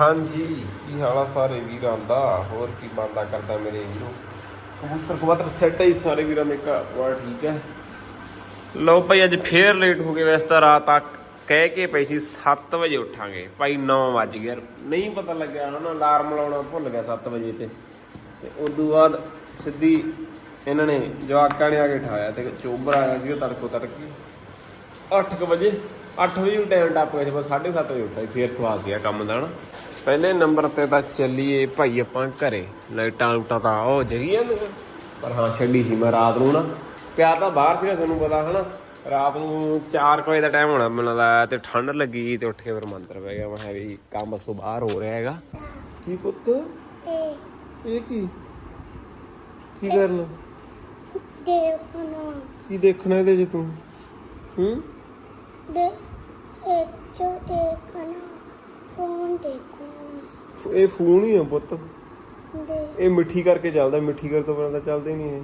ਹਾਂਜੀ, ਕੀ ਹਾਲ ਆ ਸਾਰੇ ਵੀਰਾਂ ਦਾ? ਹੋਰ ਕੀ ਬੰਦਾ ਕਰਦਾ ਮੇਰੇ ਵੀਰੋ? ਕਬੂਤਰ ਕਬੂਤਰ ਸੈੱਟ ਹੈ ਸਾਰੇ ਵੀਰਾਂ ਦੇ ਘਰ। ਬਾਰ ਠੀਕ ਹੈ। ਲਓ ਭਾਈ, ਅੱਜ ਫੇਰ ਲੇਟ ਹੋ ਗਏ। ਵੈਸੇ ਤਾਂ ਰਾਤ ਆ ਕਹਿ ਕੇ ਪਈ ਸੀ 7 ਵਜੇ ਉੱਠਾਂਗੇ। ਭਾਈ 9 ਵੱਜ ਗਿਆ ਯਾਰ। ਨਹੀਂ ਪਤਾ ਲੱਗਿਆ ਹਨਾ ਅਲਾਰਮ ਲਾਉਣਾ ਭੁੱਲ ਗਿਆ 7 ਵਜੇ ਤੇ। ਤੇ ਉਦੋਂ ਬਾਅਦ ਸਿੱਧੀ ਇਹਨਾਂ ਨੇ ਜਵਾਕਾਂ ਨੇ ਆ ਕੇ ਠਾਇਆ ਤੇ ਚੋਬਰ ਆਇਆ ਸੀ ਤੜਕੋ ਤੜਕੀ। 8 ਵਜੇ 8 ਵਜੇ ਨੂੰ ਟਾਈਮ ਟੱਪ ਗਿਆ ਸੀ ਬਸ 7:30 ਵਜੇ ਉੱਠਿਆ ਫੇਰ ਸਵਾ ਸੀਗਾ ਕੰਮ ਦਾ ਨਾ ਪਹਿਲੇ ਨੰਬਰ ਤੇ ਤਾਂ ਚੱਲੀਏ ਭਾਈ ਆਪਾਂ ਘਰੇ ਲਾਈਟਾਂ ਲੂਟਾਂ ਤਾਂ ਉਹ ਜਗੀਆਂ ਨੇ। ਪਰ ਹਾਂ ਛੱਡੀ ਸੀ ਮੈਂ ਰਾਤ ਨੂੰ ਨਾ। ਪਿਆ ਤਾਂ ਬਾਹਰ ਸੀਗਾ ਤੁਹਾਨੂੰ ਪਤਾ ਹਨਾ। ਰਾਤ ਨੂੰ 4 ਵਜੇ ਦਾ ਟਾਈਮ ਹੋਣਾ ਮੈਨੂੰ ਲੱਗਦਾ ਤੇ ਠੰਡ ਲੱਗੀ ਤੇ ਉੱਠ ਕੇ ਫਿਰ ਮੰਦਰ ਪੈ ਗਿਆ। ਮੈਂ ਕਿਹਾ ਵੀ ਕੰਮ ਤੋਂ ਬਾਹਰ ਹੋ ਰਿਹਾ ਹੈਗਾ। ਕੀ ਪੁੱਤ? ਇਹ ਕੀ? ਕੀ ਕਰਨਾ? ਦੇਖਣਾ ਕੀ ਦੇਖਣਾ ਇਹਦੇ 'ਚ ਤੂੰ? ਹੂੰ? ਦੇ ਇੱਥੋਂ ਦੇਖਣਾ ਫੋਨ ਦੇਖਣਾ ਇਹ ਫੋਨ ਹੀ ਆ ਪੁੱਤ। ਦੇ ਇਹ ਮਿੱਠੀ ਕਰਕੇ ਚੱਲਦਾ ਮਿੱਠੀ ਕਰ ਤੋਂ ਬਿਨਾਂ ਤਾਂ ਚੱਲਦਾ ਹੀ ਨਹੀਂ ਇਹ।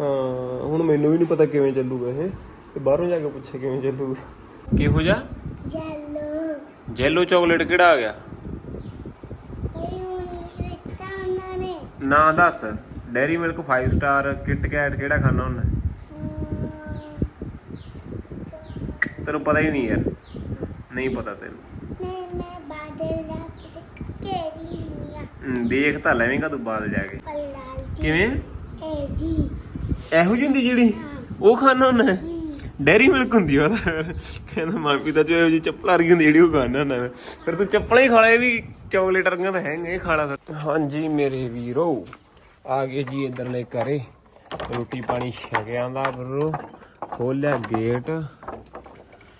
ਹਾਂ ਹੁਣ ਮੈਨੂੰ ਵੀ ਨਹੀਂ ਪਤਾ ਕਿਵੇਂ ਚੱਲੂਗਾ ਇਹ। ਤੇ ਬਾਹਰੋਂ ਜਾ ਕੇ ਪੁੱਛੇ ਕਿਵੇਂ ਚੱਲੂਗਾ। ਕਿਹੋ ਜਿਹਾ? ਜਲੋ। ਜੈਲੋ ਚਾਕਲੇਟ ਕਿਹੜਾ ਆ ਗਿਆ? ਇਹ ਉਹਨੇ ਦਿੱਤਾ ਉਹਨਾਂ ਨੇ। ਨਾਂ ਦੱਸ। Dairy Milk 5 Star Kit Kat ਕਿਹੜਾ ਖਾਣਾ ਹੁੰਦਾ ਤੈਨੂੰ ਪਤਾ ਹੀ ਨਹੀਂ ਯਾਰ। ਨਹੀਂ ਪਤਾ ਤੈਨੂੰ। ਮੈਂ ਮੈਂ ਬਾਦਲ ਜਾ ਕੇ ਕੇਰੀ ਨੀਆ ਹਮ, ਦੇਖ ਤਾਂ ਲੈਵੇਂਗਾ ਤੂੰ ਬਾਅਦ ਜਾ ਕੇ। ਜੀ। ਕਿਵੇਂ? ਇਹ ਜੀ। ਇਹੋ ਜਿਹੀ ਹੁੰਦੀ ਜਿਹੜੀ? ਉਹ ਖਾਣਾ ਹੁੰਦਾ ਡੈਰੀ ਮਿਲਕ ਹੁੰਦੀ ਆ ਉਹ ਤਾਂ ਕਹਿੰਦਾ ਮਾਂ ਪਿਤਾ ਜੋ ਇਹੋ ਜਿਹੀ ਚੱਪਲ ਵਰਗੀ ਹੁੰਦੀ ਜਿਹੜੀ ਉਹ ਖਾਣਾ ਹੁੰਦਾ ਮੈਂ। ਫਿਰ ਤੂੰ ਚੱਪਲਾਂ ਹੀ ਖਾ ਲੈ ਇਹ ਵੀ ਚਾਕਲੇਟ ਵਰਗੀਆਂ ਤਾਂ ਹੈ ਨਹੀਂ ਖਾ ਲਾ ਫਿਰ। ਹਾਂਜੀ ਮੇਰੇ ਵੀਰੋ ਆ ਗਏ ਜੀ ਇਧਰਲੇ ਘਰੇ। ਰੋਟੀ ਪਾਣੀ ਛਕਿਆਂ ਦਾ ਬਰੋ। ਖੋਲਿਆ ਗੇਟ।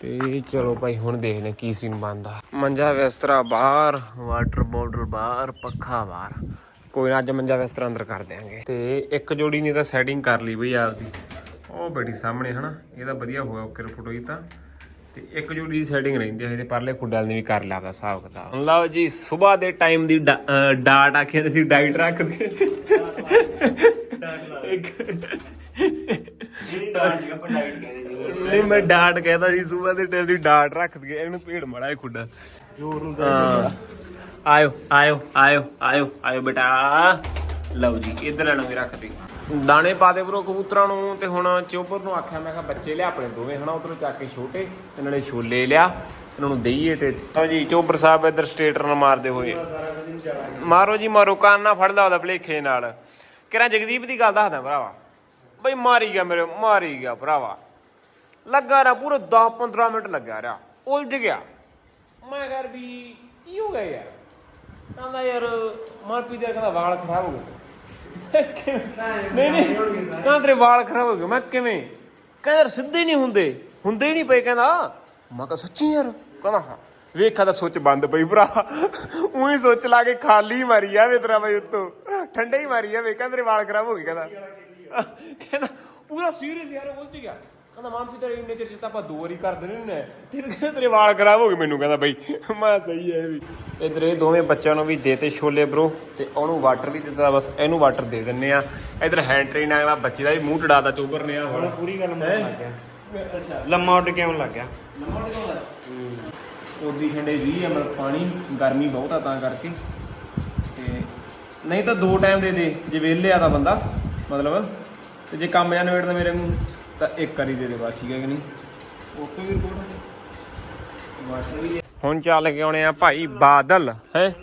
ਤੇ ਚਲੋ ਭਾਈ ਹੁਣ ਦੇਖਦੇ ਕੀ ਸੀਨ ਬਣਦਾ। ਮੰਜਾ ਬਿਸਤਰਾ ਬਾਹਰ ਵਾਟਰ ਬੋਟਲ ਬਾਹਰ ਪੱਖਾ ਬਾਹਰ। ਕੋਈ ਨਾ ਅੱਜ ਮੰਜਾ ਬਿਸਤਰਾ ਅੰਦਰ ਕਰ ਦਿਆਂਗੇ। ਤੇ ਇੱਕ ਜੋੜੀ ਨੇ ਤਾਂ ਸੈਟਿੰਗ ਕਰ ਲਈ ਬਈ ਆਪਦੀ। ਉਹ ਬੈਠੀ ਸਾਹਮਣੇ ਹਨਾ? ਇਹਦਾ ਵਧੀਆ ਹੋਇਆ ਓਕੇ ਫੋਟੋ ਹੀ ਤਾਂ। ਤੇ ਇੱਕ ਜੋੜੀ ਦੀ ਸੈਟਿੰਗ ਰਹਿੰਦੀ ਹੈ ਇਹਦੇ ਪਰਲੇ ਖੁੱਡਲ ਨੇ ਵੀ ਕਰ ਲਿਆ ਦਾ ਹਿਸਾਬ ਕਿਤਾਬ। ਲਓ ਜੀ ਸਵੇਰ ਦੇ ਟਾਈਮ ਦੀ ਡਾ- ਅਹ ਡਾਟ ਡਾਈਟ ਰੱਖਦੇ ਨਹੀਂ ਮੈਂ ਡਾਟ ਕਹਿੰਦਾ ਸੀ ਸਵੇਰ ਦੇ ਟਾਈਮ ਦੀ ਡਾਟ ਰੱਖ ਦਈਏ ਇਹਨੂੰ ਭੇੜ ਮੜਾ ਇਹ ਖੁੱਡਾ। ਹਾਂ। ਆਇਓ ਆਇਓ ਆਇਓ ਆਇਓ ਆਇਓ ਬੇਟਾ। ਲਓ ਜੀ ਇਧਰ ਨੂੰ ਵੀ ਰੱਖਦੀ ਦਾਣੇ ਪਾ ਦੇ ਬਰੋ ਕਬੂਤਰਾਂ ਨੂੰ ਤੇ ਹੁਣ ਚੋਪਰ ਨੂੰ ਆਖਿਆ ਮੈਂ ਕਿਹਾ ਬੱਚੇ ਲਿਆ ਆਪਣੇ ਦੋਵੇਂ ਹਨਾ ਉਧਰੋਂ ਚੱਕ ਕੇ ਛੋਟੇ ਤੇ ਨਾਲੇ ਛੋਲੇ ਲਿਆ ਇਹਨਾਂ ਨੂੰ ਦਈਏ ਤੇ। ਤਾਂ ਜੀ ਚੋਪਰ ਸਾਹਿਬ ਇੱਧਰ ਸਟੇਟਰ ਨਾਲ ਮਾਰਦੇ ਹੋਏ। ਮਾਰੋ ਜੀ ਮਾਰੋ ਕੰਨ ਨਾ ਫੜਦਾ ਉਹਦਾ ਭਲੇਖੇ ਨਾਲ। ਕਿਹੜਾ ਜਗਦੀਪ ਦੀ ਗੱਲ ਦੱਸਦਾ ਭਰਾਵਾ। ਬਈ ਮਾਰੀ ਗਿਆ ਮੇਰੇ, ਮਾਰੀ ਗਿਆ ਭਰਾਵਾ। ਲੱਗਾ ਰਿਹਾ ਪੂਰੇ 10 15 ਮਿੰਟ ਲੱਗਾ ਰਿਹਾ, ਉਲਝ ਗਿਆ। ਮੈਂ ਕਰ ਵੀ ਕੀ ਹੋ ਗਿਆ ਯਾਰ? ਕਹਿੰਦਾ ਯਾਰ ਮਨਪ੍ਰੀਤ ਦਾ ਕਹਿੰਦਾ ਵਾਲ ਖਰਾਬ ਹੋ ਗਏ। ਨਹੀਂ ਨਹੀਂ, ਕਹਿੰਦਾ ਤੇਰੇ ਵਾਲ ਖਰਾਬ ਹੋ ਗਏ। ਮੈਂ ਕਿਵੇਂ? ਕਹਿੰਦਾ ਸਿੱਧੇ ਨਹੀਂ ਹੁੰਦੇ ਹੁੰਦੇ ਹੀ ਨਹੀਂ ਪਏ, ਕਹਿੰਦਾ। ਮੈਂ ਕਿਹਾ, ਸੱਚੀ ਯਾਰ? ਕਹਿੰਦਾ, ਹਾਂ। ਵੇਖਾ ਤਾਂ ਸੁੱਚ ਬੰਦ ਪਈ ਭਰਾ। ਉਹੀ ਸੋਚ ਲਾ ਕੇ ਖਾਲੀ ਮਾਰੀ ਜਾਵੇ ਤੇਰਾ ਬਈ ਉੱਤੋਂ। ਠੰਡੇ ਹੀ ਮਾਰੀ ਜਾਵੇ ਕਹਿੰਦਾ ਤੇਰੇ ਵਾਲ ਖਰਾਬ ਹੋ ਗਏ, ਕਹਿੰਦਾ। ਕਹਿੰਦਾ ਪੂਰਾ ਸੀਰੀਅਸ ਯਾਰ ਉਲਝ ਗਿਆ ਕਹਿੰਦਾ ਮਾਂ ਪਿਤਾ ਇੰਨੇ ਚਿਰ ਚ ਤਾਂ ਆਪਾਂ ਦੋ ਵਾਰੀ ਕਰ ਦਿੰਦੇ ਨੇ। ਤੇ ਕਹਿੰਦਾ ਤੇਰੇ ਵਾਲ ਖਰਾਬ ਹੋ ਗਏ ਮੈਨੂੰ ਕਹਿੰਦਾ ਬਈ। ਮੈਂ ਸਹੀ ਹੈ ਵੀ। ਇਧਰ ਇਹ ਦੋਵੇਂ ਬੱਚਿਆਂ ਨੂੰ ਵੀ ਦੇਤੇ ਛੋਲੇ ਬ్రో ਤੇ ਉਹਨੂੰ ਵਾਟਰ ਵੀ ਦਿੱਤਾ ਬਸ ਇਹਨੂੰ ਵਾਟਰ ਦੇ ਦਿੰਨੇ ਆ ਇਧਰ ਹੈਂਡ ਟ੍ਰੇਨ ਅਗਲਾ ਬੱਚੇ ਦਾ ਵੀ ਮੂੰਹ ਟੜਾਤਾ ਚੋਬਰ ਨੇ ਆ ਹੁਣ। ਪੂਰੀ ਗੱਲ ਮੰਨਣ ਲੱਗ ਗਿਆ। ਲੰਮਾ ਉੱਡ ਕੇ ਆਉਣ ਲੱਗ ਗਿਆ। ਉਦੀ ਠੰਡੇ 20 ਐਮਐਲ ਪਾਣੀ ਗਰਮੀ ਬਹੁਤ ਆ ਤਾਂ ਕਰਕੇ। ਤੇ ਨਹੀਂ ਤਾਂ ਦੋ ਟਾਈਮ ਦੇ ਦੇ ਜੇ ਵਿਹਲੇ ਆ ਤਾਂ ਬੰਦਾ ਮਤਲਬ ਤੇ ਜੇ ਕੰਮ ਜਾਂ ਨਵੇੜਦਾ ਮੇਰੇ ਨੂੰ ਤਾਂ ਇੱਕ ਵਾਰੀ ਦੇ ਦੇ ਬਸ ਠੀਕ ਹੈ ਕਿ ਨਹੀਂ? ਓਕੇ ਵੀ ਰਿਪੋਰਟ ਹੁਣ ਚੱਲ ਕੇ ਆਉਣੇ ਆ ਭਾਈ ਬਾਦਲ। ਹੈ?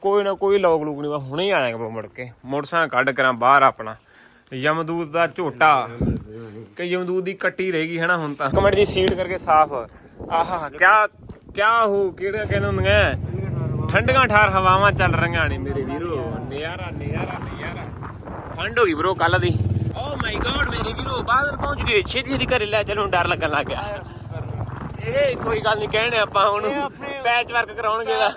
ਕੋਈ ਨਾ ਕੋਈ ਲੋਕ ਲੂਕ ਨਹੀਂ ਹੁਣੇ ਹੀ ਆਇਆ ਮੁੜ ਕੇ। ਮੋਟਰਸਾਈਕਲ ਕੱਢ ਕਰਾਂ ਬਾਹਰ ਆਪਣਾ। ਯਮਦੂਤ ਦਾ ਝੋਟਾ। ਕਿ ਯਮਦੂਤ ਦੀ ਕੱਟੀ ਰਹਿ ਗਈ ਹੈ ਨਾ ਹੁਣ ਤਾਂ। ਕਮੈਂਟ ਦੀ ਸੀਟ ਕਰਕੇ ਸਾਫ਼। ਆਹਾ ਕਿਆ ਕਿਆ ਹੋ ਕਿਹੜਾ ਕਹਿੰਦੇ ਹੁੰਦੀਆਂ? ਠੰਡੀਆਂ ਠਾਰ ਹਵਾਵਾਂ ਚੱਲ ਰਹੀਆਂ ਨੇ ਮੇਰੇ ਵੀਰੋ। ਨਿਆਰਾ ਨਿਆਰਾ ਨਿਆਰਾ ਠੰਡ ਹੋ ਗਈ ਬ్రో ਕੱਲ ਦੀ। ਮਾਈ ਗॉड ਮੇਰੇ ਵੀਰੋ ਬਾਦਰ ਪਹੁੰਚ ਗਏ। ਛੇਤੀ ਛੇਤੀ ਘਰੇ ਲੈ ਚਲੋ ਡਰ ਲੱਗਣ ਲੱਗ ਗਿਆ। ਇਹ ਕੋਈ ਗੱਲ ਨਹੀਂ ਕਹਿਣੇ ਆਪਾਂ ਹੁਣ। ਪੈਚ ਵਰਕ ਕਰਾਉਣਗੇ ਦਾ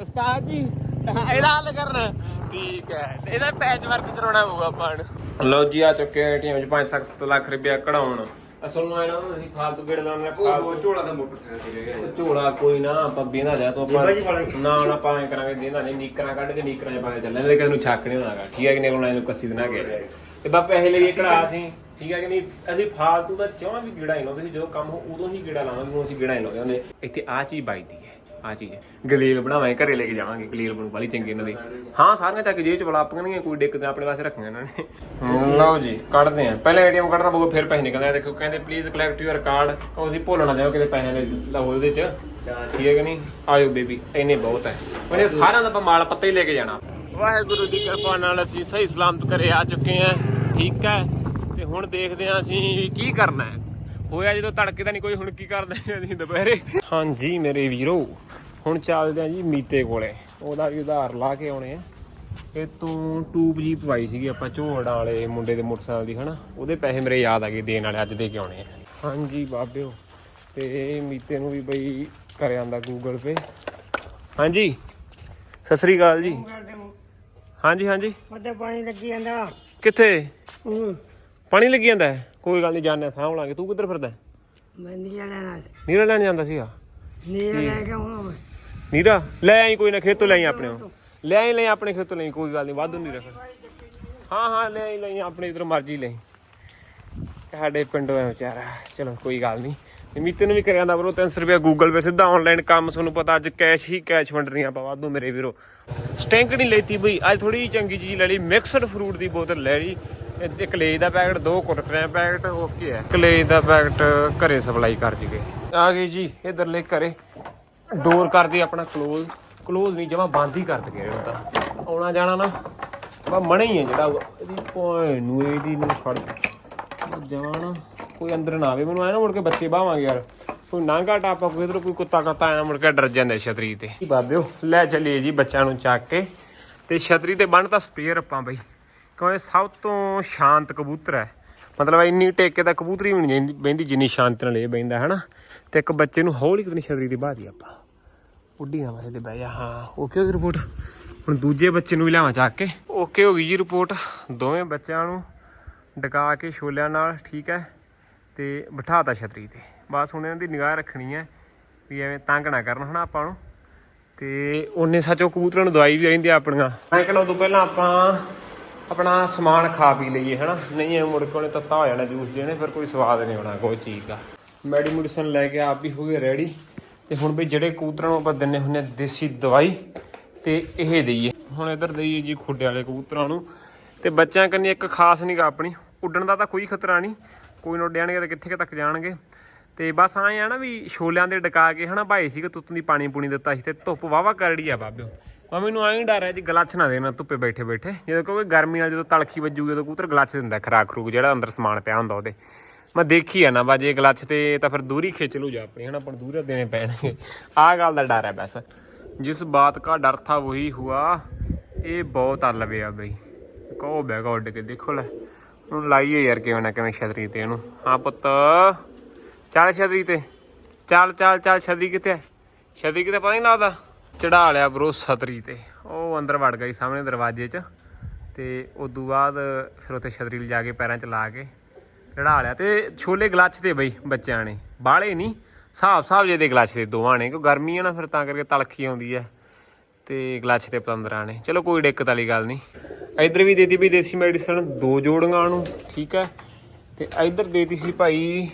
ਉਸਤਾਦ ਜੀ ਇਹਦਾ ਹੱਲ ਕਰਨਾ। ਠੀਕ ਹੈ ਇਹਦਾ ਪੈਚ ਵਰਕ ਕਰਾਉਣਾ ਪਊਗਾ ਆਪਾਂ ਲਓ ਜੀ ਆ ਚੁੱਕੇ ਏਟੀਐਮ ਚ 5-7 ਲੱਖ ਰੁਪਇਆ ਕਢਾਉਣ। ਅਸਲ ਨੂੰ ਇਹਨਾਂ ਨੂੰ ਅਸੀਂ ਫਾਲਤੂ ਗੇੜ ਲਾਉਣਾ ਉਹ ਝੋਲਾ ਦਾ ਮੋਟਰਸਾਈਕਲ ਸੀ ਰਹਿ ਗਿਆ ਝੋਲਾ ਕੋਈ ਨਾ ਆਪਾਂ ਬੇਨਾ ਜਾ ਤੋਂ ਆਪਾਂ। ਨਾ ਨਾ ਪਾਏ ਕਰਾਂਗੇ ਦੇਣਾ ਨਹੀਂ ਨੀਕਰਾਂ ਕੱਢ ਕੇ ਨੀਕਰਾਂ ਚ ਪਾ ਕੇ ਚੱਲਣੇ ਤੇ ਕਿਸੇ ਨੂੰ ਛੱਕ ਨਹੀਂ ਹੋਣਾਗਾ। ਠੀਕ ਹੈ ਕਿ ਨਹੀਂ ਉਹਨਾਂ ਨੂੰ ਕੱਸੀ ਦੇਣਾ ਗਿਆ ਤੇ ਬਾ ਪੈਸੇ ਲਈਏ ਕਢਾ ਸੀ ਠੀਕ ਹੈ ਕਿ ਨਹੀਂ? ਅਸੀਂ ਫਾਲਤੂ ਦਾ ਚਾਹ ਵੀ ਗੇੜਾ ਹੀ ਲਾਉਂਦੇ ਸੀ ਜਦੋਂ ਕੰਮ ਹੋ ਉਦੋਂ ਹੀ ਗੇੜਾ ਲਾਵਾਂਗੇ ਹੁਣ ਅਸੀਂ ਗੇੜਾ ਹੀ ਲਾਉਂਦੇ ਹੁੰਦੇ ਇੱਥੇ ਆ ਚੀਜ਼ ਬਾਈਦੀ ਆ ਚੀਜ਼। ਗਲੀਲ ਬਣਾਵਾਂਗੇ ਘਰੇ ਲੈ ਕੇ ਜਾਵਾਂਗੇ ਗਲੀਲ ਬਣੂ ਵਾਲੀ ਚੰਗੀ ਇਹਨਾਂ ਦੀ। ਹਾਂ ਸਾਰੀਆਂ ਚੱਕ ਜੇਬ ਚ ਨਹੀਂ ਕੋਈ ਦਿੱਕਤ ਨਹੀਂ, ਆਪਣੇ ਵਾਸਤੇ ਰੱਖੀਆਂ ਇਹਨਾਂ ਨੇ। ਲਓ ਜੀ ਕੱਢਦੇ ਆ। ਪਹਿਲਾਂ ਏਟੀਐਮ ਕੱਢਣਾ ਪਊਗਾ ਫਿਰ ਪੈਸੇ ਨਿਕਲਦੇ ਆ। ਦੇਖੋ ਕਹਿੰਦੇ ਪਲੀਜ਼ ਕਲੈਕਟ ਯੂਅਰ ਕਾਰਡ ਉਹ ਅਸੀਂ ਭੁੱਲ ਨਾ ਜਾਓ ਕਿਤੇ ਪੈਸੇ ਲੈ ਲਓ ਉਹਦੇ ਚ ਠੀਕ ਹੈ ਕਿ ਨਹੀਂ? ਆਇਓ ਬੇਬੀ ਇੰਨੇ ਬਹੁਤ ਹੈ ਉਹਨੇ ਸਾਰਿਆਂ ਦਾ ਆਪਾਂ ਮਾਲ ਪੱਤਾ ਹੀ ਲੈ ਕੇ ਜਾਣਾ। ਵਾਹਿਗੁਰੂ ਦੀ ਕਿਰਪਾ ਨਾਲ ਅਸੀਂ ਸਹੀ ਸਲਾਮਤ ਘਰੇ ਆ ਚੁੱਕੇ ਹਾਂ ਠੀਕ ਹੈ? ਤੇ ਹੁਣ ਦੇਖਦੇ ਹਾਂ ਅਸੀਂ ਕੀ ਕਰਨਾ ਹੈ। ਹੋਇਆ ਜਦੋਂ ਤੜਕੇ ਤਾਂ ਨਹੀਂ ਕੋਈ ਹੁਣ ਕੀ ਕਰਦੇ ਅਸੀਂ ਦੁਪਹਿਰੇ? ਹਾਂਜੀ ਮੇਰੇ ਵੀਰੋ। ਹੁਣ ਚੱਲਦੇ ਹਾਂ ਜੀ ਮੀਤੇ ਕੋਲੇ। ਉਹਦਾ ਵੀ ਉਧਾਰ ਲਾ ਕੇ ਆਉਣੇ ਆ। ਇਹ ਤੂੰ ਟੂਬ ਜੀ ਪਵਾਈ ਸੀਗੀ ਆਪਾਂ ਝੋੜਾਂ ਵਾਲੇ ਮੁੰਡੇ ਦੇ ਮੋਟਰਸਾਈਕਲ ਦੀ ਹਨਾ? ਉਹਦੇ ਪੈਸੇ ਮੇਰੇ ਯਾਦ ਆ ਗਏ ਦੇਣ ਵਾਲੇ ਅੱਜ ਦੇ ਕੇ ਆਉਣੇ ਆ। ਹਾਂਜੀ ਬਾਬਿਓ ਤੇ ਮੀਤੇ ਨੂੰ ਵੀ ਬਈ ਕਰ ਆਂਦਾ ਗੂਗਲ ਪੇ ਹਾਂਜੀ ਸਤਿ ਸ੍ਰੀ ਅਕਾਲ ਜੀ। ਹਾਂਜੀ ਹਾਂਜੀ। ਉਹਦੇ ਪਾਣੀ ਲੱਗੀ ਜਾਂਦਾ। ਕਿੱਥੇ? ਪਾਣੀ ਲੱਗੀ ਜਾਂਦਾ ਹੈ? ਕੋਈ ਗੱਲ ਨਹੀਂ ਜਾਣਿਆ ਸਾਂਭ ਲਾਂਗੇ। ਤੂੰ ਕਿੱਧਰ ਫਿਰਦਾ? ਮੈਂ ਨੀਰਾ ਲੈਣਾ ਨੀਰਾ ਲੈਣ ਜਾਂਦਾ ਸੀਗਾ? ਨੀਰਾ ਲੈ ਕੇ ਹੁਣ ਮੈਂ। ਨੀਰਾ, ਲੈ ਆਈ ਕੋਈ ਨਾ, ਖੇਤੋਂ ਲੈ ਆਈ ਆਪਣੇ ਤੋਂ। ਲੈ ਆਈ ਲੈ ਆਈ ਆਪਣੇ ਖੇਤੋਂ ਲੈ ਆਈ, ਕੋਈ ਗੱਲ ਨਹੀਂ ਵਾਧੂ ਨਹੀਂ ਰੱਖ ਹਾਂ ਹਾਂ, ਲੈ ਆਈ ਲੈ ਆਈ, ਆਪਣੇ ਇਧਰ ਮਰਜ਼ੀ ਲੈ ਆਈ। ਸਾਡੇ ਪਿੰਡੋਂ ਹੈ ਵਿਚਾਰਾ, ਚਲੋ ਕੋਈ ਗੱਲ ਨਹੀਂ ਨਿਮਿਤ ਨੂੰ ਵੀ ਕਰਿਆ ਜਾਂਦਾ ਬਰੋ 300 ਰੁਪਏ ਗੂਗਲ ਪੇ ਸਿੱਧਾ ਆਨਲਾਈਨ ਕੰਮ, ਤੁਹਾਨੂੰ ਪਤਾ ਅੱਜ ਕੈਸ਼ ਹੀ ਕੈਸ਼ ਵੰਡ ਰਹੀਆਂ ਆਪਾਂ, ਵਾਧੂ ਮੇਰੇ ਵੀਰੋ। ਸਟੈਂਕ ਨਹੀਂ ਲੈਤੀ ਬਈ, ਅੱਜ ਥੋੜੀ ਜਿਹੀ ਚੰਗੀ ਚੀਜ਼ ਲੈ ਲਈ ਮਿਕਸਡ ਫਰੂਟ ਦੀ ਬੋਤਲ ਲੈ ਲਈ। ਇਹ- ਇੱਕ ਲੇਜ ਦਾ ਪੈਕਟ, ਦੋ ਕੁਰਕਰੇ ਦਾ ਪੈਕਟ ਓਕੇ ਹੈ। ਕਲੇਜ ਦਾ ਪੈਕਟ ਘਰੇ ਸਪਲਾਈ ਕਰ ਜੀਗੇ ਆ ਗਏ ਜੀ, ਇਧਰਲੇ ਘਰੇ। ਡੋਰ ਕਰਦੀ ਆਪਣਾ ਕਲੋਜ਼ ਕਲੋਜ਼ ਨਹੀਂ ਜਮਾ ਬੰਦ ਹੀ ਕਰ ਦਗੇ ਇਹਨੂੰ ਤਾਂ। ਆਉਣਾ ਜਾਣਾ ਨਾ ਬਾ ਮਣਾ ਹੀ ਹੈ ਜਿਹੜਾ ਉਹ। ਇਹਦੀ ਭੈਣ ਨੂੰ ਇਹਦੀ ਨੂੰ ਫੜ ਜਾਣਾ ਕੋਈ ਅੰਦਰ ਨਾ ਆਵੇ। ਮੈਨੂੰ ਐ ਨਾ ਮੁੜ ਕੇ ਬੱਚੇ ਬਾਵਾਂਗੇ ਯਾਰ। ਕੋਈ ਨਾਂਗਾ ਟਾਪਾ ਕੋਈ ਇਧਰ ਕੋਈ ਕੁੱਤਾ ਕੱਤਾ ਆਇਆ ਮੁੜ ਕੇ ਡਰ ਜਾਂਦੇ ਛਤਰੀ ਤੇ। ਬਾਬਿਓ ਲੈ ਚੱਲੀਏ ਜੀ ਬੱਚਿਆਂ ਨੂੰ ਚੱਕ ਕੇ। ਤੇ ਛਤਰੀ ਤੇ ਬੰਨ ਤਾਂ ਸਪੇਅਰ ਆਪਾਂ ਬਈ। ਕਿਉਂ ਇਹ ਸਭ ਤੋਂ ਸ਼ਾਂਤ ਕਬੂਤਰ ਹੈ। ਮਤਲਬ ਇੰਨੀ ਟੇਕੇ ਦਾ ਕਬੂਤਰੀ ਵੀ ਨਹੀਂ ਬਹਿੰਦੀ ਜਿੰਨੀ ਸ਼ਾਂਤੀ ਨਾਲ ਇਹ ਬਹਿੰਦਾ ਹੈ ਨਾ ਤੇ ਇੱਕ ਬੱਚੇ ਨੂੰ ਹੌਲੀ ਕਿਤਨੀ ਛਤਰੀ ਤੇ ਬਾਦੀ ਆਪਾਂ। ਉੱਡੀ ਨਾ ਵਸੇ ਤੇ ਬਹਿ ਜਾ। ਹਾਂ ਓਕੇ ਹੋ ਗਈ ਰਿਪੋਰਟ ਹੁਣ ਦੂਜੇ ਬੱਚੇ ਨੂੰ ਵੀ ਲਿਆਵਾਂ ਚੱਕ ਕੇ। ਓਕੇ ਹੋ ਗਈ ਜੀ ਰਿਪੋਰਟ ਦੋਵੇਂ ਬੱਚਿਆਂ ਨੂੰ ਡਕਾ ਕੇ ਛੋਲਿਆਂ ਨਾਲ, ਠੀਕ ਹੈ? ਤੇ ਬਿਠਾਤਾ ਛਤਰੀ ਤੇ। ਬਸ ਹੁਣ ਇਹਨਾਂ ਦੀ ਨਿਗਾਹ ਰੱਖਣੀ ਹੈ ਵੀ ਐਵੇਂ ਤੰਗ ਨਾ ਕਰਨ, ਹਨਾ ਆਪਾਂ ਨੂੰ? ਤੇ ਉਹਨੇ ਸੱਚੋ ਕਬੂਤਰਾਂ ਨੂੰ ਦਵਾਈ ਵੀ ਰਹਿੰਦੀ ਆਪਣੀਆਂ। ਮੈਂ ਕਹਿੰਦਾ ਉਦੋਂ ਪਹਿਲਾਂ ਆਪਾਂ ਆਪਣਾ ਸਮਾਨ ਖਾ ਪੀ ਲਈਏ, ਹਨਾ? ਨਹੀਂ, ਇਹ ਮੁੜ ਕੇ ਉਹਨੇ ਤੱਤਾ ਹੋ ਜਾਣਾ ਜੂਸ ਦੇਣੇ, ਫਿਰ ਕੋਈ ਸਵਾਦ ਨਹੀਂ ਆਉਣਾ ਕੋਈ ਚੀਜ਼ ਦਾ। ਮੈਡੀ ਮੈਡੀਸਨ ਲੈ ਕੇ ਆਪ ਵੀ ਹੋ ਗਏ ਰੈਡੀ ਤੇ ਹੁਣ ਵੀ ਜਿਹੜੇ ਕਬੂਤਰਾਂ ਨੂੰ ਆਪਾਂ ਦਿੰਨੇ ਹੁੰਨੇ ਆ, ਦੇਸੀ ਦਵਾਈ, ਤੇ ਇਹ ਦਈਏ। ਹੁਣ ਇਧਰ ਦਈਏ ਜੀ ਖੁੱਡੇ ਵਾਲੇ ਕਬੂਤਰਾਂ ਨੂੰ। ਤੇ ਬੱਚਿਆਂ ਕੰਨੀ ਇੱਕ ਖਾਸ ਨਿਗਾ ਆਪਣੀ। ਉੱਡਣ ਦਾ ਤਾਂ ਕੋਈ ਖਤਰਾ ਨਹੀਂ। ਕੋਈ ਨਾ ਉੱਡ ਜਾਣਗੇ ਤਾਂ ਕਿੱਥੇ ਤੱਕ ਜਾਣਗੇ। ਤੇ ਬਸ ਆਏ ਆ ਨਾ ਵੀ ਛੋਲਿਆਂ ਦੇ ਡਕਾ ਕੇ, ਹਨਾ, ਭਾਈ ਸੀ ਕਿ ਤੁੱਤੋਂ ਦੀ ਪਾਣੀ ਪੂਣੀ ਦਿੱਤਾ ਸੀ ਤੇ ਧੁੱਪ ਵਾਵਾ ਕਰੜੀ ਆ ਬਾਬਿਓ। ਮੈਂ ਮੈਨੂੰ ਐਂ ਡਰ ਹੈ ਜੀ, ਗਲੱਛ ਨਾ ਦੇਣਾ ਧੁੱਪੇ ਬੈਠੇ ਬੈਠੇ। ਜਦੋਂ ਕਿਉਂਕਿ ਗਰਮੀ ਨਾਲ ਜਦੋਂ ਤਲਖੀ ਵੱਜੂਗੀ, ਉਦੋਂ ਕਬੂਤਰ ਗਲੱਛ ਦਿੰਦਾ ਖਰਾਕ ਖਰੂਕ ਜਿਹੜਾ ਅੰਦਰ ਸਮਾਨ ਪਿਆ ਹੁੰਦਾ ਉਹਦੇ। ਮੈਂ ਦੇਖੀ ਆ ਨਾ ਬਾਜੇ ਗਲੱਛ ਤੇ ਤਾਂ ਫਿਰ ਦੂਰੀ ਖਿੱਚ ਲੂ ਜਾ ਆਪਣੀ, ਹਨਾ, ਆਪਾਂ ਨੂੰ ਦੂਰ ਦੇਣੇ ਪੈਣਗੇ। ਆਹ ਗੱਲ ਦਾ ਡਰ ਹੈ ਬਸ। ਜਿਸ ਬਾਤ ਕਾ ਡਰ ਥਾ ਵਹੀ ਹੁਆ, ਇਹ ਬਹੁਤ ਅੱਲ ਪਿਆ ਬਈ। ਕਹੋ ਬੈਗਾ ਉੱਡ ਕੇ, ਦੇਖੋ ਲੈ, ਹੁਣ ਲਾਈਏ ਯਾਰ ਕਿਵੇਂ ਨਾ ਕਿਵੇਂ ਛਤਰੀ ਤੇ ਇਹਨੂੰ। ਹਾਂ ਪੁੱਤ, ਚੱਲ ਛਤਰੀ ਤੇ। ਚੱਲ ਚੱਲ ਚੱਲ, ਛਤਰੀ ਕਿੱਥੇ ਹੈ? ਛਤਰੀ ਕਿਤੇ ਪਤਾ ਨਹੀਂ ਲੱਗਦਾ। ਚੜਾ ਲਿਆ ਬਰੋ ਛਤਰੀ ਤੇ। ਉਹ ਅੰਦਰ ਵੜ ਗਈ ਸਾਹਮਣੇ ਦਰਵਾਜ਼ੇ 'ਚ ਤੇ ਉਦੋਂ ਬਾਅਦ ਫਿਰ ਉੱਥੇ ਛਤਰੀ ਲਿਜਾ ਕੇ ਪੈਰਾਂ 'ਚ ਲਾ ਕੇ ਚੜਾ ਲਿਆ ਤੇ ਛੋਲੇ ਗਲਾਚ ਤੇ ਬਈ ਬੱਚਿਆਂ ਨੇ। ਬਾਹਲੇ ਨਹੀਂ ਹਿਸਾਬ ਹਿਸਾਬ ਜੇ ਦੇ ਗਲਾਚ ਤੇ ਦੋਵਾਂ ਨੇ, ਕਿਉਂ ਗਰਮੀ ਆ ਨਾ ਫਿਰ ਤਾਂ ਕਰਕੇ ਤਲਖੀ ਆਉਂਦੀ ਹੈ ਤੇ ਗਲਾਚ ਤੇ ਪਤੰਦਰਾਂ ਨੇ। ਚਲੋ ਕੋਈ ਦਿੱਕਤ ਵਾਲੀ ਗੱਲ ਨਹੀਂ। ਇਧਰ ਵੀ ਦੇਤੀ ਵੀ ਦੇਸੀ ਮੈਡੀਸਨ, ਦੋ ਜੋੜੀਆਂ ਨੂੰ ਠੀਕ ਹੈ। ਤੇ ਇਧਰ ਦੇਤੀ ਸੀ ਭਾਈ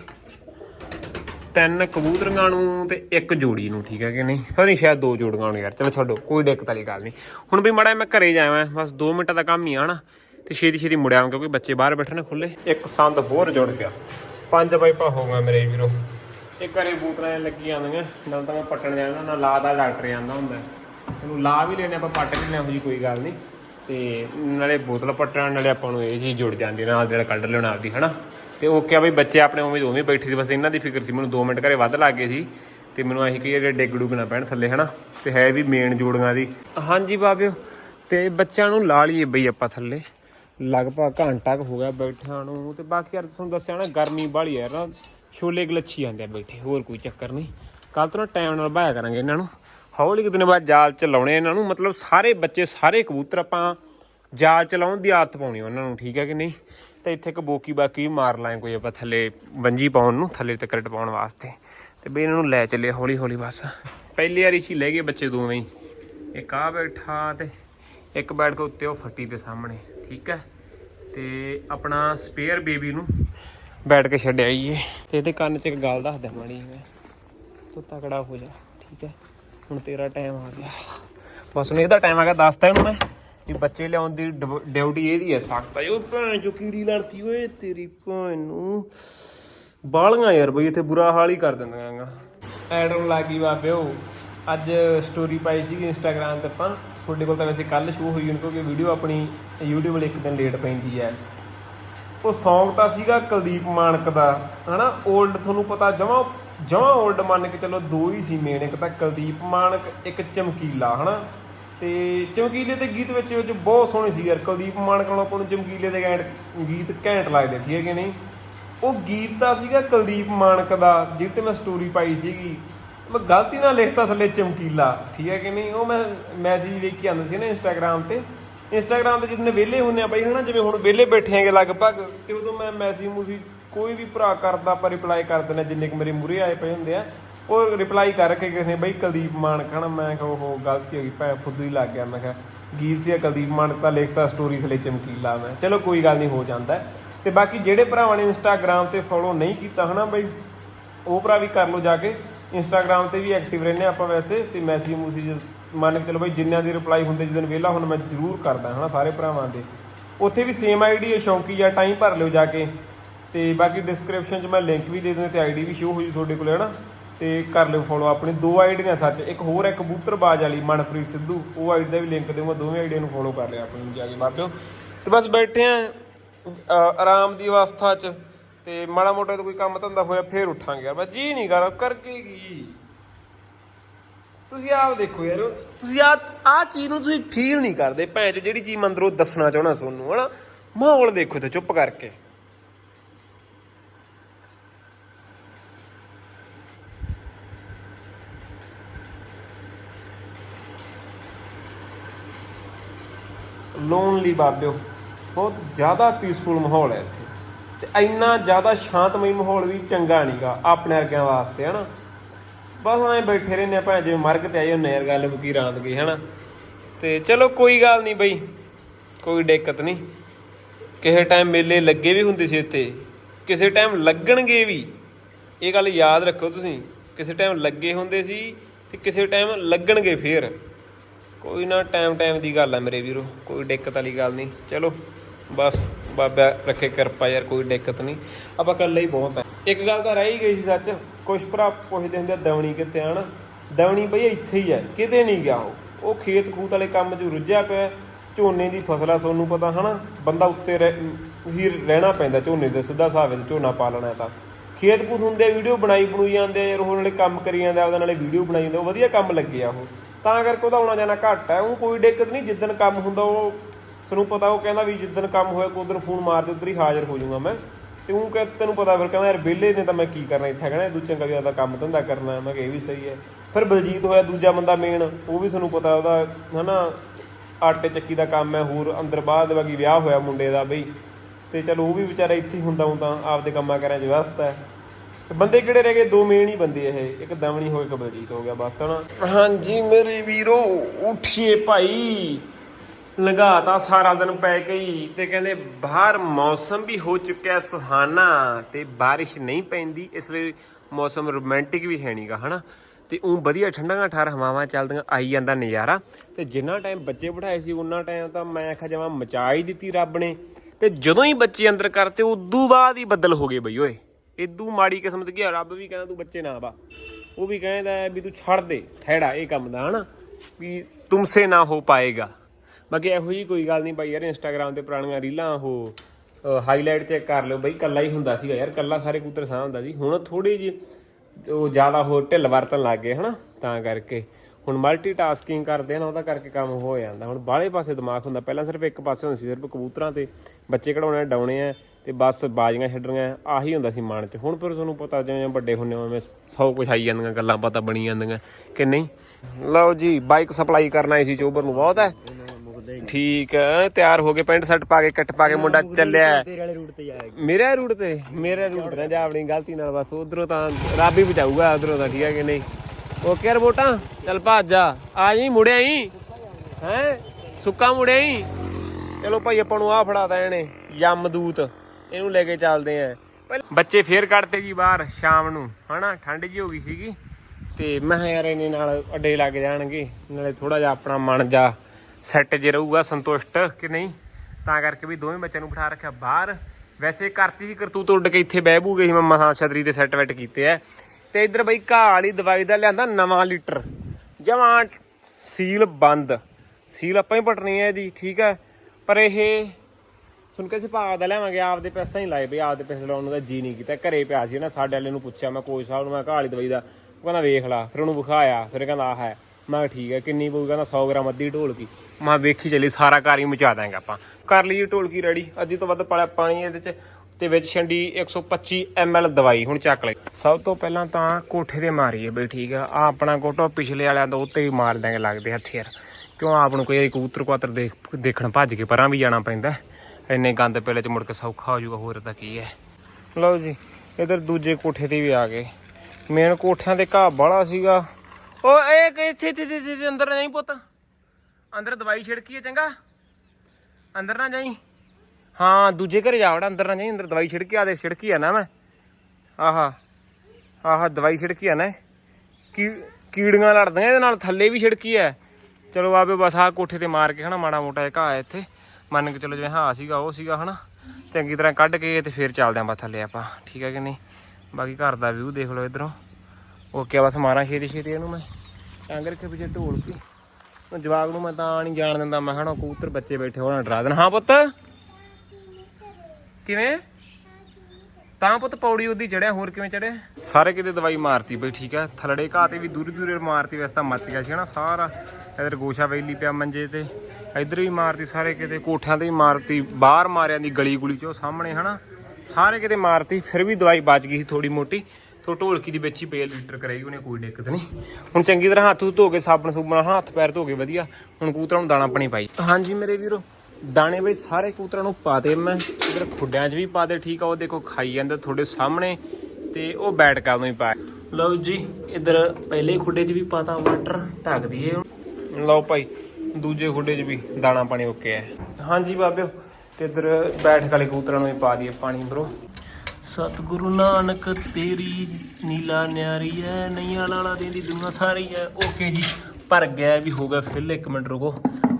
ਤਿੰਨ ਕਬੂਤਰੀਆਂ ਨੂੰ ਤੇ ਇੱਕ ਜੋੜੀ ਨੂੰ, ਠੀਕ ਹੈ ਕਿ ਨਹੀਂ? ਸੌਰੀ ਸ਼ਾਇਦ ਦੋ ਜੋੜੀਆਂ ਨੂੰ ਯਾਰ ਚਲੋ ਛੱਡੋ, ਕੋਈ ਦਿੱਕਤ ਵਾਲੀ ਗੱਲ ਨਹੀਂ। ਹੁਣ ਵੀ ਮੜਾ ਮੈਂ ਘਰੇ ਜਾਵਾਂ ਬਸ 2 ਮਿੰਟਾਂ ਦਾ ਕੰਮ ਹੀ ਆ ਨਾ। ਤੇ ਛੇਤੀ ਛੇਤੀ ਮੁੜਿਆ ਕਿਉਂਕਿ ਬੱਚੇ ਬਾਹਰ ਬੈਠੇ ਨੇ ਖੁੱਲੇ ਇੱਕ ਸੰਦ ਹੋਰ ਜੁੜ ਗਿਆ। ਪੰਜ ਪਾਈਪਾਂ ਹੋ ਗਈਆਂ ਮੇਰੇ ਵੀਰੋ। ਇਹ ਘਰੇ ਬੂਤਰਾਂ ਲੱਗੀਆਂ ਆਉਂਦੀਆਂ ਨਾਲ ਤਾਂ ਮੈਂ ਪੱਟਣ ਜਾਣਾ ਨਾ ਲਾ ਦਾ ਡਾਕਟਰ ਜਾਂਦਾ ਹੁੰਦਾ। ਇਹਨੂੰ ਲਾ ਵੀ ਲੈਣੇ ਆਪਾਂ ਪੱਟ ਵੀ ਲੈਣੇ ਇਹੋ ਜੀ ਕੋਈ ਗੱਲ ਨਹੀਂ। ਤੇ ਨਾਲੇ ਬੋਤਲ ਪੱਟਣ, ਨਾਲੇ ਆਪਾਂ ਨੂੰ ਇਹ ਚੀਜ਼ ਜੁੜ ਜਾਂਦੀ, ਨਾਲ ਜਿਹੜਾ ਕੱਢ ਲਿਆਉਣਾ ਆਪਦੀ, ਹਨਾ? ਤੇ ਉਹ ਕਿਹਾ ਬਈ ਬੱਚੇ ਆਪਣੇ ਉਵੇਂ ਦੋਵੇਂ ਬੈਠੇ ਸੀ, ਬਸ ਇਹਨਾਂ ਦੀ ਫਿਕਰ ਸੀ, ਮੈਨੂੰ 2 ਮਿੰਟ ਘਰੇ ਵੱਧ ਲੱਗ ਗਏ ਸੀ ਤੇ ਮੈਨੂੰ ਇਹੀ ਕਿ ਜਿਹੜੇ ਡਿੱਗ ਡੁੱਗ ਨਾ ਪੈਣ ਥੱਲੇ, ਹਨਾ? ਤੇ ਹੈ ਵੀ ਮੇਨ ਜੋੜੀਆਂ ਦੀ। ਹਾਂਜੀ ਬਾਬਿਓ, ਤੇ ਬੱਚਿਆਂ ਨੂੰ ਲਾ ਲਈਏ ਬਈ ਆਪਾਂ ਥੱਲੇ। ਲਗਭਗ ਘੰਟਾ ਕੁ ਹੋ ਗਿਆ ਬੈਠਿਆਂ ਨੂੰ, ਤੇ ਬਾਕੀ ਯਾਰ ਤੁਹਾਨੂੰ ਦੱਸਿਆ ਨਾ, ਗਰਮੀ ਬਾਹਲੀ ਹੈ ਨਾ ਛੋਲੇ ਗਲੱਛੀ ਜਾਂਦੇ ਆ ਬੈਠੇ, ਹੋਰ ਕੋਈ ਚੱਕਰ ਨਹੀਂ। ਕੱਲ ਤੋਂ ਨਾ ਟਾਈਮ ਨਾਲ ਬਾਇਆ ਕਰਾਂਗੇ ਇਹਨਾਂ ਨੂੰ। ਹੌਲੀ ਕੁ ਦਿਨ ਬਾਅਦ ਜਾਲ ਚ ਲਾਉਣੇ ਇਹਨਾਂ ਨੂੰ, ਮਤਲਬ ਸਾਰੇ ਬੱਚੇ, ਸਾਰੇ ਕਬੂਤਰ ਆਪਾਂ ਜਾਲ ਚਲਾਉਣ ਦੀ ਆਦਤ ਪਾਉਣੀ ਉਹਨਾਂ ਨੂੰ, ਠੀਕ ਹੈ ਕਿ ਨਹੀਂ? ਤੇ ਇੱਥੇ ਇੱਕ ਬੋਕੀ ਬਾਕੀ ਵੀ ਮਾਰ ਲਾਂ ਕੋਈ ਆਪਾਂ ਥੱਲੇ ਵੰਜੀ ਪਾਉਣ ਨੂੰ, ਥੱਲੇ ਤੱਕ ਪਾਉਣ ਵਾਸਤੇ। ਤੇ ਬਈ ਇਹਨਾਂ ਨੂੰ ਲੈ ਚੱਲੇ ਹੌਲੀ ਹੌਲੀ ਬਸ। ਪਹਿਲੀ ਵਾਰੀ ਸੀ ਲੈ ਗਏ ਬੱਚੇ ਦੋਵੇਂ ਹੀ। ਇੱਕ ਆ ਬੈਠਾ ਤੇ ਇੱਕ ਬੈਠ ਕੇ ਉੱਤੇ ਉਹ ਫੱਟੀ ਦੇ ਸਾਹਮਣੇ, ਠੀਕ ਹੈ? ਤੇ ਆਪਣਾ ਸਪੇਅਰ ਬੇਬੀ ਨੂੰ ਬੈਠ ਕੇ ਛੱਡ ਆਈਏ ਤੇ ਇਹਦੇ ਕੰਨ 'ਚ ਇੱਕ ਗੱਲ ਦੱਸਦਾ ਮਾੜੀ ਮੈਂ। ਤੂੰ ਤਕੜਾ ਹੋ ਜਾ, ਠੀਕ ਹੈ? ਹੁਣ ਤੇਰਾ ਟਾਈਮ ਆ ਗਿਆ। ਬਸ ਹੁਣ ਇਹਦਾ ਟਾਈਮ ਆ ਗਿਆ ਦੱਸਤਾ ਇਹਨੂੰ ਮੈਂ। ਵੀ ਬੱਚੇ ਲਿਆਉਣ ਦੀ ਡਿਊਟੀ ਇਹਦੀ ਹੈ ਸਖਤ। ਹੈ ਉਹ ਭੈਣ ਚੋ ਕੀੜੀ ਲੜਤੀ ਓਏ ਤੇਰੀ ਭੈਣ ਨੂੰ। ਬਾਲੀਆਂ ਯਾਰ ਬਈ ਇੱਥੇ ਬੁਰਾ ਹਾਲ ਹੀ ਕਰ ਦਿੰਦੀਆਂ ਐਡਮ ਲੱਗੀ ਬਾਬਿਓ। ਅੱਜ ਸਟੋਰੀ ਪਾਈ ਸੀ ਇੰਸਟਾਗ੍ਰam ਤੇ ਆਪਾਂ। ਤੁਹਾਡੇ ਕੋਲ ਤਾਂ ਵੈਸੇ ਕੱਲ ਸ਼ੋ ਹੋਈ ਹੁਣ ਕਿਉਂਕਿ ਵੀਡੀਓ ਆਪਣੀ YouTube ਵਾਲੇ ਇੱਕ ਦਿਨ ਲੇਟ ਪੈਂਦੀ ਹੈ। ਉਹ Song ਤਾਂ ਸੀਗਾ ਕੁਲਦੀਪ ਮਾਨਕ ਦਾ। ਹਨਾ 올ਡ ਤੁਹਾਨੂੰ ਪਤਾ ਜਮਾ ਜਮਾ 올ਡ ਮੰਨ ਕੇ ਚੱਲੋ ਦੋ ਹੀ ਸੀ ਮੇਨ ਇੱਕ ਤਾਂ ਕੁਲਦੀਪ ਮਾਨਕ ਇੱਕ ਚਮਕੀਲਾ ਹਨਾ। ਤੇ ਚਮਕੀਲੇ ਦੇ ਗੀਤ ਵਿੱਚ ਵਿੱਚ ਬਹੁਤ ਸੋਹਣੇ ਸੀ ਯਾਰ, ਕੁਲਦੀਪ ਮਾਨਕ ਨਾਲ ਆਪਾਂ ਨੂੰ ਚਮਕੀਲੇ ਦੇ ਗੈਂਟ ਗੀਤ ਘੈਂਟ ਲੱਗਦੇ, ਠੀਕ ਹੈ ਕਿ ਨਹੀਂ? ਉਹ ਗੀਤ ਦਾ ਸੀਗਾ ਕੁਲਦੀਪ ਮਾਨਕ ਦਾ, ਜਿਹਦੇ ਤੇ ਮੈਂ ਸਟੋਰੀ ਪਾਈ ਸੀਗੀ। ਮੈਂ ਗਲਤੀ ਨਾਲ ਲਿਖਤਾ ਥੱਲੇ ਚਮਕੀਲਾ, ਠੀਕ ਹੈ ਕਿ ਨਹੀਂ? ਉਹ ਮੈਂ ਮੈਸੇਜ ਵੇਖ ਕੇ ਆਉਂਦਾ ਸੀ ਨਾ ਇੰਸਟਾਗ੍ਰam ਤੇ। ਇੰਸਟਾਗ੍ਰam ਤੇ ਜਿੰਨੇ ਵਿਹਲੇ ਹੁੰਨੇ ਆ ਬਾਈ, ਹਨਾ? ਜਿਵੇਂ ਹੁਣ ਵਿਹਲੇ ਬੈਠੇ ਆਂਗੇ ਲਗਭਗ, ਤੇ ਉਦੋਂ ਮੈਂ ਮੈਸੇਜ ਮੂਸੀ ਕੋਈ ਵੀ ਭਰਾ ਕਰਦਾ, ਆਪਾਂ ਰਿਪਲਾਈ ਕਰ ਦਿੰਦੇ ਜਿੰਨੇ ਕੁ ਮੇਰੇ ਮੂਰੇ ਆਏ ਪਏ ਹੁੰਦੇ ਆ। ਉਹ ਰਿਪਲਾਈ ਕਰਕੇ ਕਿਸੇ ਨੇ ਬਈ ਕੁਲਦੀਪ ਮਾਨਕ ਹਨਾ ਮੈਂ ਕਿਹਾ ਉਹ ਗਲਤੀ ਹੋ ਗਈ ਭੈ ਫੁੱਦੂ ਹੀ ਲੱਗ ਗਿਆ, ਮੈਂ ਕਿਹਾ ਗੀਤ ਸੀ ਕੁਲਦੀਪ ਮਾਨਕ ਲਿਖਤਾ ਸਟੋਰੀ ਥੱਲੇ ਚਮਕੀਲਾ ਮੈਂ। ਚਲੋ ਕੋਈ ਗੱਲ ਨਹੀਂ, ਹੋ ਜਾਂਦਾ ਹੈ। ਤੇ ਬਾਕੀ ਜਿਹੜੇ ਭਰਾਵਾਂ ਨੇ ਇੰਸਟਾਗ੍ਰam ਤੇ ਫੋਲੋ ਨਹੀਂ ਕੀਤਾ ਹਨਾ, ਬਈ ਉਹ ਭਰਾ ਵੀ ਕਰ ਲਓ ਜਾ ਕੇ। ਇੰਸਟਾਗ੍ਰam ਤੇ ਵੀ ਐਕਟਿਵ ਰਹਿੰਦੇ ਆਪਾਂ ਵੈਸੇ, ਤੇ ਮੈਸੇਜ ਮੂਸੇਜ ਮੰਨ ਕੇ ਚਲੋ ਬਈ ਜਿੰਨਿਆਂ ਦੀ ਰਿਪਲਾਈ ਹੁੰਦੇ ਜਦੋਂ ਵਿਹਲਾ ਹੁਣ ਮੈਂ ਜ਼ਰੂਰ ਕਰਦਾ ਹਨਾ ਸਾਰੇ ਭਰਾਵਾਂ ਦੇ। ਉੱਥੇ ਵੀ ਸੇਮ ਆਈਡੀ ਹੈ, ਸ਼ੌਂਕੀ ਜਾਂ ਟਾਈਮ ਭਰ ਲਿਓ ਜਾ ਕੇ। ਤੇ ਬਾਕੀ ਡਿਸਕ੍ਰਿਪਸ਼ਨ 'ਚ ਮੈਂ ਲਿੰਕ ਵੀ ਦੇ ਦੂੰਗਾ ਤੇ ਆਈਡੀ ਵੀ ਸ਼ੋ ਹੋ ਜੂ ਤੁਹਾਡੇ ਕੋਲੇ ਹਨਾ। ਤੇ ਕਰ ਲਿਓ ਫੋਲੋ ਆਪਣੀ ਦੋ ਆਈਡੀਆਂ ਸੱਚ, ਇੱਕ ਹੋਰ ਹੈ ਕਬੂਤਰਬਾਜ਼ ਵਾਲੀ, ਮਨਪ੍ਰੀਤ ਸਿੱਧੂ, ਉਹ ਆਈਡੀ ਦਾ ਵੀ ਲਿੰਕ ਦੇਵਾਂਗਾ ਦੋਵੇਂ ਆਈਡੀਆਂ ਨੂੰ ਫੋਲੋ ਕਰ ਲਿਆ ਆਪਣੀ ਜਾ ਕੇ ਬਾਬਿਓ ਤੇ ਬਸ ਬੈਠੇ ਆ ਆਰਾਮ ਦੀ ਅਵਸਥਾ 'ਚ, ਤੇ ਮਾੜਾ ਮੋਟਾ ਕੋਈ ਕੰਮ ਧੰਦਾ ਹੋਇਆ, ਫੇਰ ਉੱਠਾਂਗੇ ਯਾਰ, ਬਸ ਜੀ ਨਹੀਂ ਕਰ ਕਰਕੇ ਕੀ? ਤੁਸੀਂ ਆਪ ਦੇਖੋ ਯਾਰ, ਤੁਸੀਂ ਆ ਆ ਚੀਜ਼ ਨੂੰ ਤੁਸੀਂ ਫੀਲ ਨਹੀਂ ਕਰਦੇ, ਭੈਣ ਚੋ ਜਿਹੜੀ ਚੀਜ਼ ਮੰਦਰੋਂ ਦੱਸਣਾ ਚਾਹਣਾ ਤੁਹਾਨੂੰ, ਹਨਾ? ਮਾਹੌਲ ਦੇਖੋ ਤੇ ਚੁੱਪ ਕਰਕੇ। ਲੋਨਲੀ ਬਾਬਿਓ। ਬਹੁਤ ਜ਼ਿਆਦਾ ਪੀਸਫੁਲ ਮਾਹੌਲ ਹੈ ਇੱਥੇ। ਤੇ ਇੰਨਾ ਜ਼ਿਆਦਾ ਸ਼ਾਂਤਮਈ ਮਾਹੌਲ ਵੀ ਚੰਗਾ ਨਹੀਂਗਾ ਆਪਣੇ ਵਰਗਿਆਂ ਵਾਸਤੇ, ਹਨਾ? ਬਸ ਐਂ ਬੈਠੇ ਰਹਿੰਦੇ ਆ ਭਾਵੇਂ ਜਿਵੇਂ ਮਰਗ ਤੇ ਆਏ ਹੁੰਨੇ ਯਾਰ ਗੱਲ ਮੁਕੀ ਰਾਤ ਗਈ ਹਨਾ? ਤੇ ਚਲੋ ਕੋਈ ਗੱਲ ਨਹੀਂ ਬਈ, ਕੋਈ ਦਿੱਕਤ ਨਹੀਂ। ਕਿਸੇ ਟਾਈਮ ਮੇਲੇ ਲੱਗੇ ਵੀ ਹੁੰਦੇ ਸੀ ਇੱਥੇ। ਕਿਸੇ ਟਾਈਮ ਲੱਗਣਗੇ ਵੀ। ਇਹ ਗੱਲ ਯਾਦ ਰੱਖੋ ਤੁਸੀਂ। ਕਿਸੇ ਟਾਈਮ ਲੱਗੇ ਹੁੰਦੇ ਸੀ ਤੇ ਕਿਸੇ ਟਾਈਮ ਲੱਗਣਗੇ ਫੇਰ। ਕੋਈ ਨਾ ਟਾਈਮ ਟਾਈਮ ਦੀ ਗੱਲ ਆ ਮੇਰੇ ਵੀਰੋ ਕੋਈ ਦਿੱਕਤ ਵਾਲੀ ਗੱਲ ਨਹੀਂ। ਚਲੋ ਬਸ ਬਾਬਾ ਰੱਖੇ ਕਿਰਪਾ ਯਾਰ ਕੋਈ ਦਿੱਕਤ ਨਹੀਂ। ਆਪਾਂ ਇਕੱਲੇ ਹੀ ਬਹੁਤ ਆ। ਇੱਕ ਗੱਲ ਤਾਂ ਰਹਿ ਹੀ ਗਈ ਸੀ ਸੱਚ ਕੁਛ ਭਰਾ ਪੁੱਛਦੇ ਹੁੰਦੇ ਆ, ਦਵਣੀ ਕਿੱਥੇ ਆਣ ਦਵਣੀ ਬਈ ਇੱਥੇ ਹੀ ਹੈ ਕਿਤੇ ਨਹੀਂ ਗਿਆ ਉਹ। ਉਹ ਖੇਤ ਖੂਤ ਵਾਲੇ ਕੰਮ 'ਚ ਰੁੱਝਿਆ ਪਿਆ ਝੋਨੇ ਦੀ ਫਸਲ ਆ ਤੁਹਾਨੂੰ ਪਤਾ ਹਨਾ? ਬੰਦਾ ਉੱਤੇ ਰਹਿ- ਹੀ ਰਹਿਣਾ ਪੈਂਦਾ ਝੋਨੇ ਦੇ ਸਿੱਧਾ ਹਿਸਾਬ ਵਿੱਚ ਝੋਨਾ ਪਾਲਣਾ ਹੈ ਤਾਂ। ਖੇਤ ਖੂਤ ਹੁੰਦੇ ਵੀਡੀਓ ਬਣਾਈ ਬਣੂਈ ਜਾਂਦੇ ਯਾਰ ਉਹ ਨਾਲੇ ਕੰਮ ਕਰੀ ਜਾਂਦੇ ਆ, ਉਹਦੇ ਨਾਲੇ ਵੀਡੀਓ ਬਣਾਈ ਜਾਂਦੇ ਉਹ ਵਧੀਆ ਕੰਮ ਲੱਗੇ ਆ ਉਹ। ਤਾਂ ਕਰਕੇ ਉਹਦਾ ਆਉਣਾ ਜਾਣਾ ਘੱਟ ਹੈ। ਉਹ ਕੋਈ ਦਿੱਕਤ ਨਹੀਂ, ਜਿੱਦਣ ਕੰਮ ਹੁੰਦਾ ਉਹ ਤੁਹਾਨੂੰ ਪਤਾ ਉਹ ਕਹਿੰਦਾ ਵੀ ਜਿੱਦਣ ਕੰਮ ਹੋਇਆ ਉਧਰ ਫੋਨ ਮਾਰ ਦੇ, ਉਧਰ ਹੀ ਹਾਜ਼ਰ ਹੋ ਜਾਊਗਾ ਮੈਂ। ਤੇ ਉਹ ਕਹ, ਤੈਨੂੰ ਪਤਾ ਫਿਰ ਕਹਿੰਦਾ ਯਾਰ ਵਿਹਲੇ ਨੇ ਤਾਂ ਮੈਂ ਕੀ ਕਰਨਾ, ਇੱਥੇ ਕਹਿੰਦਾ ਦੂ ਚੰਗਾ ਵੀ ਆਦਾ ਕੰਮ ਧੰਦਾ ਕਰਨਾ ਮੈਂ ਕਿਹਾ ਇਹ ਵੀ ਸਹੀ ਹੈ। ਫਿਰ ਬਲਜੀਤ ਹੋਇਆ ਦੂਜਾ ਬੰਦਾ ਮੇਨ ਉਹ ਵੀ ਤੁਹਾਨੂੰ ਪਤਾ ਉਹਦਾ, ਹਨਾ, ਆਟੇ ਚੱਕੀ ਦਾ ਕੰਮ ਹੈ, ਹੋਰ ਅੰਦਰ ਬਾਅਦ ਬਾਕੀ ਵਿਆਹ ਹੋਇਆ ਮੁੰਡੇ ਦਾ ਬਈ। ਤੇ ਚਲੋ ਉਹ ਵੀ ਵਿਚਾਰਾ ਇੱਥੇ ਹੀ ਹੁੰਦਾ ਹੁੰਦਾ ਆਪਦੇ ਕੰਮਾਂ ਕਰਾਂ 'ਚ ਵਿਅਸਤ ਹੈ। ਤੇ ਬੰਦੇ ਕਿਹੜੇ ਰਹਿ ਗਏ? ਦੋ ਮੇਨ ਹੀ ਬੰਦੇ ਇਹ। ਇੱਕ ਦਮਣੀ ਹੋਏ ਇੱਕ ਬਲਜੀਤ ਹੋ ਗਿਆ, ਬਸ, ਹਨਾ? ਹਾਂਜੀ ਮੇਰੇ ਵੀਰੋ, ਉਠੀਏ ਭਾਈ। ਲੰਘਾਤਾ ਸਾਰਾ ਦਿਨ ਪੈ ਗਈ ਤੇ ਕਹਿੰਦੇ ਬਾਹਰ ਮੌਸਮ ਵੀ ਹੋ ਚੁੱਕਿਆ ਸੁਹਾਨਾ ਤੇ ਬਾਰਿਸ਼ ਨਹੀਂ ਪੈਂਦੀ, ਇਸ ਲਈ ਮੌਸਮ ਰੋਮਾਂਟਿਕ ਵੀ ਹੈ ਨਹੀਂਗਾ ਹਨਾ? ਤੇ ਉਹ ਵਧੀਆ ਠੰਡਾਂ ਠਾਰ ਹਵਾਵਾਂ ਚੱਲਦੀਆਂ, ਆਈ ਜਾਂਦਾ ਨਜ਼ਾਰਾ। ਤੇ ਜਿੰਨਾ ਟਾਈਮ ਬੱਚੇ ਬਿਠਾਏ ਸੀ ਉਹਨਾਂ ਟਾਈਮ ਤਾਂ ਮੈਂ ਆਖਿਆ ਜਮਾ ਮਚਾ ਹੀ ਦਿੱਤੀ ਰੱਬ ਨੇ। ਤੇ ਜਦੋਂ ਹੀ ਬੱਚੇ ਅੰਦਰ ਕਰਤੇ, ਉਦੋਂ ਬਾਅਦ ਹੀ ਬੱਦਲ ਹੋ ਗਏ ਬਈ, ਓਏ। ਇਦੋਂ ਮਾੜੀ ਕਿਸਮਤ ਕੀ ਆ, ਰੱਬ ਵੀ ਕਹਿੰਦਾ ਤੂੰ ਬੱਚੇ ਨਾ ਵਾ ਉਹ ਵੀ ਕਹਿੰਦਾ ਵੀ ਤੂੰ ਛੱਡ ਦੇ ਠਹਿੜਾ ਇਹ ਕੰਮ ਦਾ, ਹਨਾ? ਵੀ ਤੁਮਸੇ ਨਾ ਹੋ ਪਾਏਗਾ। ਬਾਕੀ ਇਹੋ ਜੀ ਕੋਈ ਗੱਲ ਨਹੀਂ ਭਾਈ ਯਾਰ ਇੰਸਟਾਗ੍ਰam ਤੇ ਪੁਰਾਣੀਆਂ ਰੀਲਾਂ ਉਹ ਹਾਈਲਾਈਟ ਚੈੱਕ ਕਰ ਲਿਓ। ਬਈ ਕੱਲਾ ਹੀ ਹੁੰਦਾ ਸੀਗਾ ਯਾਰ ਕੱਲਾ ਸਾਰੇ ਕੂਤਰ ਸਾਹ ਹੁੰਦਾ ਸੀ। ਹੁਣ ਥੋੜੀ ਜੀ ਉਹ ਜ਼ਿਆਦਾ ਹੋਰ ਢਿੱਲ ਵਰਤਣ ਲੱਗ ਗਏ, ਹਨਾ? ਤਾਂ ਕਰਕੇ। ਹੁਣ ਮਲਟੀਟਾਸਕਿੰਗ ਕਰਦੇ ਹਨ ਉਹਦਾ ਕਰਕੇ ਕੰਮ ਹੋ ਜਾਂਦਾ। ਹੁਣ ਬਾਹਲੇ ਪਾਸੇ ਦਿਮਾਗ ਹੁੰਦਾ। ਪਹਿਲਾਂ ਸਿਰਫ ਇੱਕ ਪਾਸੇ ਹੁੰਦਾ ਸੀ, ਸਿਰਫ ਕਬੂਤਰਾਂ ਤੇ ਬੱਚੇ ਕਢਾਉਣੇ, ਡਾਉਣੇ ਆ। ਤੇ ਬਸ ਬਾਜ਼ੀਆਂ ਛੱਡਣੀਆਂ, ਆਹੀ ਹੁੰਦਾ ਸੀ ਮਨ 'ਚ ਹੁਣ ਫਿਰ ਤੁਹਾਨੂੰ ਪਤਾ ਜਿਵੇਂ ਵੱਡੇ ਹੁੰਨੇ ਉਵੇਂ ਸੌ ਕੁਛ ਆਈ ਜਾਂਦੀਆਂ, ਗੱਲਾਂ ਪਤਾ ਬਣੀ ਜਾਂਦੀਆਂ, ਕਿ ਨਹੀਂ? ਲਓ ਜੀ ਬਾਈਕ ਸਪਲਾਈ ਕਰਨਾ ਆਈ ਸੀ ਚੋਬਰ ਨੂੰ, ਬਹੁਤ ਹੈ। ਠੀਕ ਹੈ, ਤਿਆਰ ਹੋ ਕੇ ਪੈਂਟ ਸ਼ਰਟ ਪਾ ਕੇ, ਕੱਟ ਪਾ ਕੇ ਮੁੰਡਾ ਚੱਲਿਆ। ਮੇਰੇ ਰੂਟ ਤੇ, ਮੇਰੇ ਰੂਟ ਤੇ ਜਾ ਆਪਣੀ ਗਲਤੀ ਨਾਲ ਬਸ, ਉਧਰੋਂ ਤਾਂ ਰੱਬ ਹੀ ਬਚਾਊਗਾ, ਉਧਰੋਂ ਤਾਂ, ਠੀਕ ਹੈ ਕਿ ਨਹੀਂ? ਓਕੇ ਯਾਰ ਚੱਲ ਭੱਜ ਜਾ। ਆ ਜੀ, ਮੁੜਿਆ ਹੀ ਹੈ? ਸੁੱਕਾ ਮੁੜਿਆ ਹੀ ਚਲੋ ਭਾਈ, ਆਪਾਂ ਨੂੰ ਆ ਫੜਾਤਾ ਇਹਨੇ, ਯਮਦੂਤ। ਇਹਨੂੰ ਲੈ ਕੇ ਚੱਲਦੇ ਆਂ। ਪਹਿਲਾਂ ਬੱਚੇ ਫੇਰ ਕੱਢਤੇ ਜੀ ਬਾਹਰ ਸ਼ਾਮ ਨੂੰ, ਹਨਾ? ਠੰਡ ਜੀ ਹੋ ਗਈ ਸੀਗੀ। ਤੇ ਮੈਂ ਕਿਹਾ ਯਾਰ ਇਹਨੇ ਨਾਲ ਅੱਡੇ ਲੱਗ ਜਾਣਗੇ, ਨਾਲੇ ਥੋੜਾ ਜਿਹਾ ਆਪਣਾ ਮਨ ਜਾ ਸੈੱਟ ਜੇ ਰਹੂਗਾ ਸੰਤੁਸ਼ਟ ਕਿ ਨਹੀਂ? ਤਾਂ ਕਰਕੇ ਵੀ ਦੋਵੇਂ ਬੱਚਿਆਂ ਨੂੰ ਬਿਠਾ ਰੱਖਿਆ ਬਾਹਰ। ਵੈਸੇ ਕਰਤੀ ਸੀ ਕਰਤੂਤ ਉੱਡ ਕੇ ਇੱਥੇ ਬਹਿ ਬੂ ਗਈ ਮੈਂ ਮਸਾਂ ਛਤਰੀ ਤੇ ਸੈੱਟ ਵੈਟ ਕੀਤੇ ਐ ਤੇ ਇੱਧਰ ਬਈ ਘਾਹ ਵਾਲੀ ਦਵਾਈ ਦਾ ਲਿਆਂਦਾ ਨਵਾਂ ਲੀਟਰ। ਜਮਾਂ ਸੀਲ ਬੰਦ। ਸੀਲ ਆਪਾਂ ਹੀ ਪਟਣੀ ਹੈ ਇਹਦੀ, ਠੀਕ ਹੈ ਪਰ ਇਹ ਸੁਣ ਕੇ ਅਸੀਂ ਸਿਪਾ ਦਾ ਲੈਵਾਂਗੇ ਆਪਦੇ ਪੈਸੇ ਤਾਂ ਹੀ ਲਾਏ ਬਈ, ਆਪਦੇ ਪੈਸੇ ਲਾਉਣ ਨੂੰ ਜੀ ਨਹੀਂ ਕੀਤਾ। ਘਰੇ ਪਿਆ ਸੀ ਨਾ, ਸਾਡੇ ਵਾਲੇ ਨੂੰ ਪੁੱਛਿਆ, ਮੈਂ ਕੋਈ ਸਾਹਿਬ ਨੂੰ, ਮੈਂ ਘਾਹ ਦਵਾਈ ਦਾ। ਉਹ ਕਹਿੰਦਾ ਵੇਖ ਲਾ, ਫਿਰ ਉਹਨੂੰ ਵਿਖਾਇਆ, ਫਿਰ ਕਹਿੰਦਾ ਆਹ ਹੈ। ਮੈਂ ਕਿਹਾ ਠੀਕ ਹੈ, ਕਿੰਨੀ ਪਊ? ਕਹਿੰਦਾ 100 ਗ੍ਰਾਮ ਅੱਧੀ ਢੋਲਕੀ ਮੈਂ ਕਿਹਾ ਵੇਖੀ ਚੱਲੀ, ਸਾਰਾ ਘਰ ਹੀ ਮਚਾ ਦਾਂਗੇ ਆਪਾਂ। ਕਰ ਲਈਏ ਢੋਲਕੀ ਰੈਡੀ। ਅੱਧੀ ਤੋਂ ਵੱਧ ਪਾਲਿਆ ਪਾਣੀ ਇਹਦੇ ਚ, ਤੇ ਵਿੱਚ ਛੰਡੀ 125 ml ਦਵਾਈ, ਹੁਣ ਚੱਕ ਲਈ ਸਭ ਤੋਂ ਪਹਿਲਾਂ ਤਾਂ ਕੋਠੇ ਤੇ ਮਾਰੀਏ ਬਈ, ਠੀਕ ਆ। ਆ ਆਪਣਾ ਕੋਟੋ, ਪਿਛਲੇ ਵਾਲਿਆਂ ਦਾ ਉੱਤੇ ਵੀ ਮਾਰ ਦਾਂਗੇ ਲੱਗਦੇ ਹੱਥ ਯਾਰ। ਕਿਉਂ? ਆਪ ਨੂੰ ਕੋਈ ਕਬੂਤਰ ਕੁਆਤਰ ਦੇਖ, ਦੇਖਣ ਭੱਜ ਕੇ ਪਰਾਂ ਵੀ ਜਾਣਾ ਪੈਂਦਾ। ਇੰਨੇ ਗੰਦ ਪੇਲੇ ਚ ਮੁੜ ਕੇ ਸੌਖਾ ਹੋ ਜਾਊਗਾ, ਹੋਰ ਤਾਂ ਕੀ ਹੈ? ਲਓ ਜੀ, ਇਧਰ ਦੂਜੇ ਕੋਠੇ ਤੇ ਵੀ ਆ ਗਏ। ਮੇਨ ਕੋਠਿਆਂ ਤੇ ਘਾਹ ਬਾਲਾ ਸੀਗਾ। ਉਹ ਇਹ ਇੱਥੇ, ਇੱਥੇ- ਅੰਦਰ ਨਹੀਂ ਪੁੱਤ। ਅੰਦਰ ਦਵਾਈ ਛਿੜਕੀ ਹੈ ਚੰਗਾ। ਅੰਦਰ ਨਾ ਜਾਈ। ਹਾਂ, ਦੂਜੇ ਘਰੇ ਜਾ ਵੜਾ, ਅੰਦਰ ਨਾ ਜਾਈ, ਅੰਦਰ ਦਵਾਈ ਛਿੜਕੀ ਆ ਦੇ ਛਿੜਕੀ ਆ ਨਾ ਮੈਂ। ਆਹਾ ਆਹਾ, ਦਵਾਈ ਛਿੜਕੀ ਆ ਨਾ ਕੀ, ਕੀੜੀਆਂ ਲੜਦੀਆਂ ਇਹਦੇ ਨਾਲ, ਥੱਲੇ ਵੀ ਛਿੜਕੀ ਐ ਚਲੋ ਆਵੇ ਬਸ ਆਹ ਕੋਠੇ ਤੇ ਮਾਰ ਕੇ ਹਨਾ, ਮਾੜਾ ਮੋਟਾ ਜਿਹਾ ਘਾਹ ਹੈ ਇੱਥੇ। ਮੰਨ ਕੇ ਚਲੋ ਜਿਵੇਂ ਹਾਂ ਸੀਗਾ, ਉਹ ਸੀਗਾ, ਹਨਾ? ਚੰਗੀ ਤਰ੍ਹਾਂ ਕੱਢ ਕੇ ਤੇ ਫਿਰ ਚੱਲਦੇ ਆਂ ਬਾ ਥੱਲੇ ਆਪਾਂ, ਠੀਕ ਹੈ ਕਿ ਨਹੀਂ? ਬਾਕੀ ਘਰ ਦਾ ਵਿਊ ਦੇਖ ਲਓ ਇਧਰੋਂ। ਓਕੇ, ਬਸ ਮਾਰਾਂ ਛੇਤੀ ਛੇਤੀ ਇਹਨੂੰ ਮੈਂ। ਟੰਗ ਰੱਖੇ ਪਿੱਛੇ ਢੋਲ ਕੇ ਉਹ ਜਵਾਗ ਨੂੰ ਮੈਂ ਤਾਂ ਨਹੀਂ ਜਾਣ ਦਿੰਦਾ, ਮੈਂ ਹਣਾ ਕਬੂਤਰ ਬੱਚੇ ਬੈਠੇ ਹੋਣਾ ਡਰਾ ਦੇਣ। ਹਾਂ ਪੁੱਤ? ਕਿਵੇਂ? ਤਾਂ ਪੁੱਤ ਪੌੜੀ ਉਹਦੀ ਚੜਿਆ, ਹੋਰ ਕਿਵੇਂ ਚੜਿਆ? ਸਾਰੇ ਕਿਤੇ ਦਵਾਈ ਮਾਰਤੀ ਬਈ, ਠੀਕ ਹੈ। ਥਲੜੇ ਘਾਹ ਤੇ ਵੀ ਦੂਰ ਦੂਰੇ ਮਾਰਤੀ, ਵੈਸੇ ਤਾਂ ਮੱਚ ਗਿਆ ਸੀ, ਹਨਾ? ਸਾਰਾ ਇਧਰ ਗੋਸ਼ਾ ਵੈਲੀ ਪਿਆ ਮੰਜੇ ਤੇ। ਇੱਧਰ ਵੀ ਮਾਰਤੀ, ਸਾਰੇ ਕਿਤੇ ਕੋਠਿਆਂ ਤੇ ਵੀ ਮਾਰਤੀ, ਬਾਹਰ ਮਾਰਿਆਂ ਦੀ ਗਲੀ ਗੁਲੀ ਚ ਉਹ ਸਾਹਮਣੇ, ਹਨਾ? ਸਾਰੇ ਕਿਤੇ ਮਾਰਤੀ, ਫਿਰ ਵੀ ਦਵਾਈ ਬਚ ਗਈ ਸੀ ਥੋੜੀ ਮੋਟੀ। ਥੋ ਢੋਲਕੀ ਦੀ ਵਿੱਚ ਹੀ ਪੇ ਲੀਟਰ ਕਰੇਗੀ ਉਹਨੇ ਕੋਈ ਦਿੱਕਤ ਨਹੀਂ। ਹੁਣ ਚੰਗੀ ਤਰ੍ਹਾਂ ਹੱਥ ਧੋ ਕੇ ਸਾਬਣ ਸੂਬਣ ਹੱਥ ਪੈਰ ਧੋ ਕੇ ਵਧੀਆ। ਹੁਣ ਕਬੂਤਰਾਂ ਨੂੰ ਦਾਣਾ ਪਾਣੀ ਪਾਈ। ਹਾਂਜੀ ਮੇਰੇ ਵੀਰੋ, ਦਾਣੇ ਬਈ ਸਾਰੇ ਕਬੂਤਰਾਂ ਨੂੰ ਪਾਤੇ ਮੈਂ। ਇਧਰ ਖੁੱਡਿਆਂ 'ਚ ਵੀ ਪਾਤੇ ਠੀਕ ਆ, ਉਹ ਦੇਖੋ ਖਾਈ ਜਾਂਦਾ ਤੁਹਾਡੇ ਸਾਹਮਣੇ, ਤੇ ਉਹ ਬੈਠ ਕਰ ਨੂੰ ਹੀ ਪਾ ਲਓ ਜੀ, ਇਧਰ ਪਹਿਲੇ ਖੁੱਡੇ 'ਚ ਵੀ ਪਾਤਾ ਵਾਟਰ ਢੱਕ ਦਈਏ। ਲਓ ਭਾਈ ਦੂਜੇ ਖੁੱਡੇ 'ਚ ਵੀ ਦਾਣਾ ਪਾਣੀ ਓਕੇ ਹੈ। ਹਾਂਜੀ ਬਾਬਿਓ, ਤੇ ਇੱਧਰ ਬੈਠਕ ਵਾਲੇ ਕਬੂਤਰਾਂ ਨੂੰ ਵੀ ਪਾ ਦਈਏ ਪਾਣੀ ਬਰੋ ਸਤਿਗੁਰੂ ਨਾਨਕ, ਤੇਰੀ ਨੀਲਾ ਨਿਆਰੀ ਐ ਨਈਆਂ ਲਾਲਾ ਦੇਂਦੀ ਦੁਨੀਆ ਸਾਰੀ ਐ ਓਕੇ ਜੀ ਭਰ ਗਿਆ ਵੀ ਹੋ ਗਿਆ ਫਿਲ ਇੱਕ ਮਿੰਟ ਰੁਕੋ।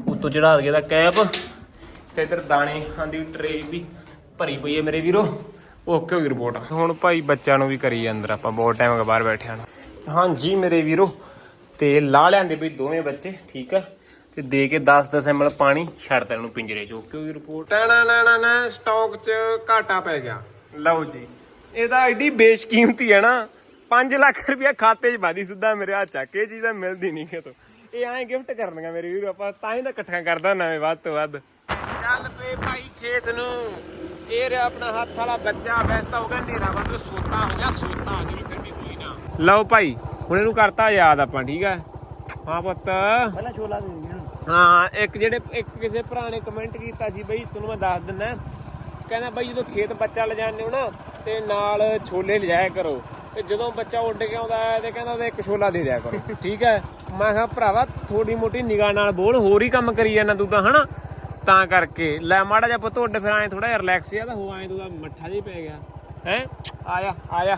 ਉੱਤੋਂ ਚੜਾ ਦਈਏ ਦਾ ਕੈਪ। ਤੇ ਇੱਧਰ ਦਾਣੇ ਦੀ ਟਰੇ ਵੀ ਭਰੀ ਪਈ ਹੈ ਮੇਰੇ ਵੀਰੋ। ਓਕੇ ਹੋ ਗਈ ਰਿਪੋਰਟ ਹੁਣ ਭਾਈ ਬੱਚਿਆਂ ਨੂੰ ਵੀ ਕਰੀ ਅੰਦਰ, ਆਪਾਂ ਬਹੁਤ ਟਾਈਮ ਹੋ ਗਿਆ ਬਾਹਰ ਬੈਠਿਆਂ ਨੂੰ। ਹਾਂਜੀ ਮੇਰੇ ਵੀਰੋ, ਤੇ ਲਾ ਲਿਆਂਦੇ ਵੀ ਦੋਵੇਂ ਬੱਚੇ, ਠੀਕ ਹੈ। ਤੇ ਦੇ ਕੇ 10-10 ml ਪਾਣੀ ਛੱਡਤਾ ਇਹਨੂੰ ਪਿੰਜਰੇ 'ਚ। Okay report? ਨਾ ਨਾ ਨਾ ਸਟਾਕ 'ਚ ਘਾਟਾ ਪੈ ਗਿਆ। ਲਓ ਜੀ। ਇਹਦਾ ਐਡੀ ਬੇਸ਼ਕੀਮਤੀ ਹੈ ਨਾ 5 ਲੱਖ ਰੁਪਇਆ ਖਾਤੇ 'ਚ ਵਾਦੀ ਸਿੱਧਾ ਮੇਰੇ ਹੱਥ ਚੱਕ ਇਹ ਚੀਜ਼ਾਂ ਮਿਲਦੀ ਨਹੀਂ ਕਿਤੋਂ। ਇਹ ਐਂ ਗਿਫਟ ਕਰਨੀਆਂ ਮੇਰੇ ਵੀਰੋ, ਆਪਾਂ ਤਾਂ ਹੀ ਤਾਂ ਇਕੱਠੀਆਂ ਕਰਦਾ ਨਵੇਂ, ਵੱਧ ਤੋਂ ਵੱਧ। ਚੱਲ ਪਏ ਭਾਈ ਖੇਤ ਨੂੰ। ਇਹ ਰਿਹਾ ਆਪਣਾ ਹੱਥ ਵਾਲਾ ਬੱਚਾ, ਵੈਸੇ ਹੋ ਗਿਆ ਨੇਰਾ ਵਾ ਸੋਤਾ ਹੋ ਗਿਆ, ਸੋਤਾ, ਜਿਹੜੀ ਫਿਰ ਵੀ ਕੋਈ ਨਾ। ਲਓ ਭਾਈ, ਹੁਣ ਇਹਨੂੰ ਕਰਤਾ ਯਾਦ ਆਪਾਂ, ਠੀਕ ਆ ਹਾਂ ਪੁੱਤ। ਪਹਿਲਾਂ ਛੋਲਾ ਦੇ ਦਿੰਦੇ ਹਾਂ। ਇੱਕ ਜਿਹੜੇ ਇੱਕ ਕਿਸੇ ਭਰਾ ਨੇ ਕਮੈਂਟ ਕੀਤਾ ਸੀ ਬਈ ਤੁਹਾਨੂੰ ਮੈਂ ਦੱਸ ਦਿੰਦਾ। ਕਹਿੰਦਾ ਬਈ ਜਦੋਂ ਖੇਤ ਬੱਚਾ ਲਿਜਾਣੇ ਹੋ ਨਾ ਤੇ ਨਾਲ ਛੋਲੇ ਲਿਜਾਇਆ ਕਰੋ। ਤੇ ਜਦੋਂ ਬੱਚਾ ਉੱਡ ਕੇ ਆਉਂਦਾ ਹੈ ਤੇ ਕਹਿੰਦਾ ਉਹਦਾ ਇੱਕ ਛੋਲਾ ਦੇ ਦਿਆ ਕਰੋ। ਠੀਕ ਹੈ? ਮੈਂ ਕਿਹਾ ਭਰਾਵਾ ਥੋੜੀ ਮੋਟੀ ਨਿਗਾਹ ਨਾਲ ਬੋਲ ਹੋਰ ਹੀ ਕੰਮ ਕਰੀ ਜਾਂਦਾ ਤੂੰ ਤਾਂ ਹਨਾ? ਤਾਂ ਕਰਕੇ। ਲੈ ਮਾੜਾ ਜਿਹਾ ਪੁੱਤ ਉੱਡ ਫਿਰ ਐ ਥੋੜਾ ਜਿਹਾ ਰਿਲੈਕਸ ਜਿਹਾ ਤਾਂ ਹੋ ਐ ਤੂੰ ਤਾਂ ਮੱਠਾ ਜਿਹਾ ਪੈ ਗਿਆ। ਹੈ? ਆਇਆ ਆਇਆ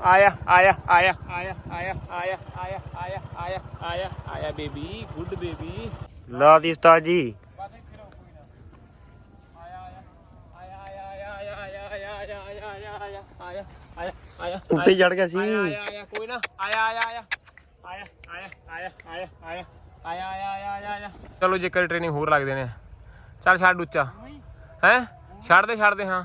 ਆਇਆ ਆਇਆ ਆਇਆ ਆਇਆ ਆਇਆ ਆਇਆ ਆਇਆ ਆਇਆ ਆਇਆ ਆਇਆ ਆਇਆ ਬੇਬੀ ਗੁੱਡ ਬੇਬੀ ਲਾ ਦੀ ਉਸਤਾਦ ਜੀ ਉੱਤੇ ਚੜ ਗਿਆ ਸੀ ਆਇਆ ਆਇਆ ਕੋਈ ਨਾ ਆਇਆ ਆਇਆ ਆਇਆ ਆਇਆ ਆਇਆ ਆਇਆ ਆਇਆ ਆਇਆ ਆਇਆ ਆਇਆ ਆਇਆ ਆਇਆ ਆਇਆ ਚਲੋ ਜੇਕਰ ਟ੍ਰੇਨਿੰਗ ਹੋਰ ਲੱਗਦੇ ਨੇ ਚੱਲ ਛੱਡ ਉੱਚਾ ਹੈ ਛੱਡ ਦੇ ਛੱਡ ਦੇ ਹਾਂ